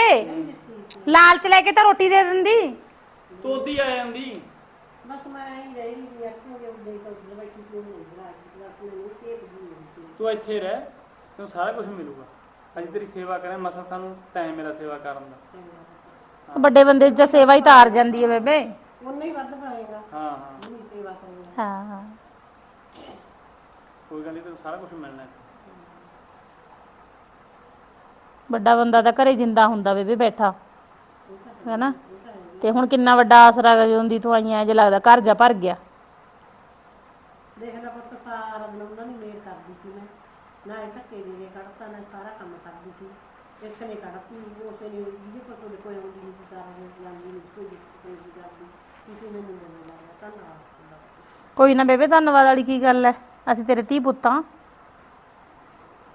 ਲਾਲਚ ਲੈ ਕੇ ਤਾਂ ਰੋਟੀ ਦੇ ਦਿੰਦੀ। ਤੂੰ ਉਹਦੀ ਆ ਜਾਂਦੀ। ਬਸ ਮੈਂ ਹੀ ਰਹੀ ਵੀ ਅੱਖਾਂ ਦੇ ਉੱਤੇ ਕੋਲ ਬੈਠੀ ਸੀ ਉਹ ਬਣਾ ਕੇ ਆਪਣੇ ਨੂੰ ਟੇਪ ਦੀ ਤੂੰ ਇੱਥੇ ਰਹਿ ਤੈਨੂੰ ਸਾਰਾ ਕੁਝ ਮਿਲੂਗਾ। ਅੱਜ ਤੇਰੀ ਸੇਵਾ ਕਰਾਂ ਮਸਾ ਸਾਨੂੰ ਟਾਈਮ ਮੇਰਾ ਸੇਵਾ ਕਰਨ ਦਾ। ਵੱਡੇ ਬੰਦੇ ਦੀ ਤਾਂ ਸੇਵਾ ਹੀ ਤਾਰ ਜਾਂਦੀ ਹੈ ਬੇਬੇ। ਉਹਨੇ ਹੀ ਵੱਧ ਬਣਾਏਗਾ। ਹਾਂ ਹਾਂ। ਉਹਦੀ ਸੇਵਾ ਕਰੇਗਾ ਹਾਂ ਹਾਂ। ਕੋਈ ਗੱਲ ਨਹੀਂ ਤੈਨੂੰ ਸਾਰਾ ਕੁਝ ਮਿਲਣਾ ਇੱਥੇ। ਵੱਡਾ ਬੰਦਾ ਤਾਂ ਘਰੇ ਜਿੰਦਾ ਹੁੰਦਾ ਬੇਬੇ ਬੈਠਾ। ਹੈਨਾ? ਤੇ ਹੁਣ ਕਿੰਨਾ ਵੱਡਾ ਆਸਰਾ ਗਾ ਜਦੋਂ ਦੀ ਤੂੰ ਆਈ ਐ ਜੇ ਲੱਗਦਾ ਘਰ ਜਾ ਭਰ ਗਿਆ। ਦੇਖ ਲੈ ਪੁੱਤ ਸਾਰਾ ਦਿਨ ਉਹਨਾਂ ਨੂੰ ਮੇਰ ਕਰਦੀ ਸੀ ਮੈਂ। ਨਾ ਇਹ ਧੱਕੇ ਦੇ ਨੇ ਕੱਢਤਾ ਨਾ ਸਾਰਾ ਕੰਮ ਕਰਦੀ ਸੀ। ਇੱਕ ਨੇ ਕੱਢਤੀ ਉਸੇ ਨੇ ਜਿਹਦੇ ਕੋਲ ਦੇ ਕੋਈ ਆਉਂਦੀ ਨਹੀਂ ਸੀ ਸਾਰਾ ਦਿਨ ਜਾਂਦੀ ਨਹੀਂ ਸੀ, ਕੋਈ ਦਿੱਕਤ ਕੋਈ ਨਹੀਂ ਕਰਦੀ ਕਿਸੇ ਨੇ ਨਹੀਂ ਦੇਣਾ ਲੱਗਿਆ ਧੰਨਵਾਦ ਤੁਹਾਡਾ। ਕੋਈ ਨਾ ਬੇਬੇ ਧੰਨਵਾਦ ਵਾਲੀ ਕੀ ਗੱਲ ਹੈ ਅਸੀਂ ਤੇਰੇ ਧੀ ਪੁੱਤ। ਹਾਂ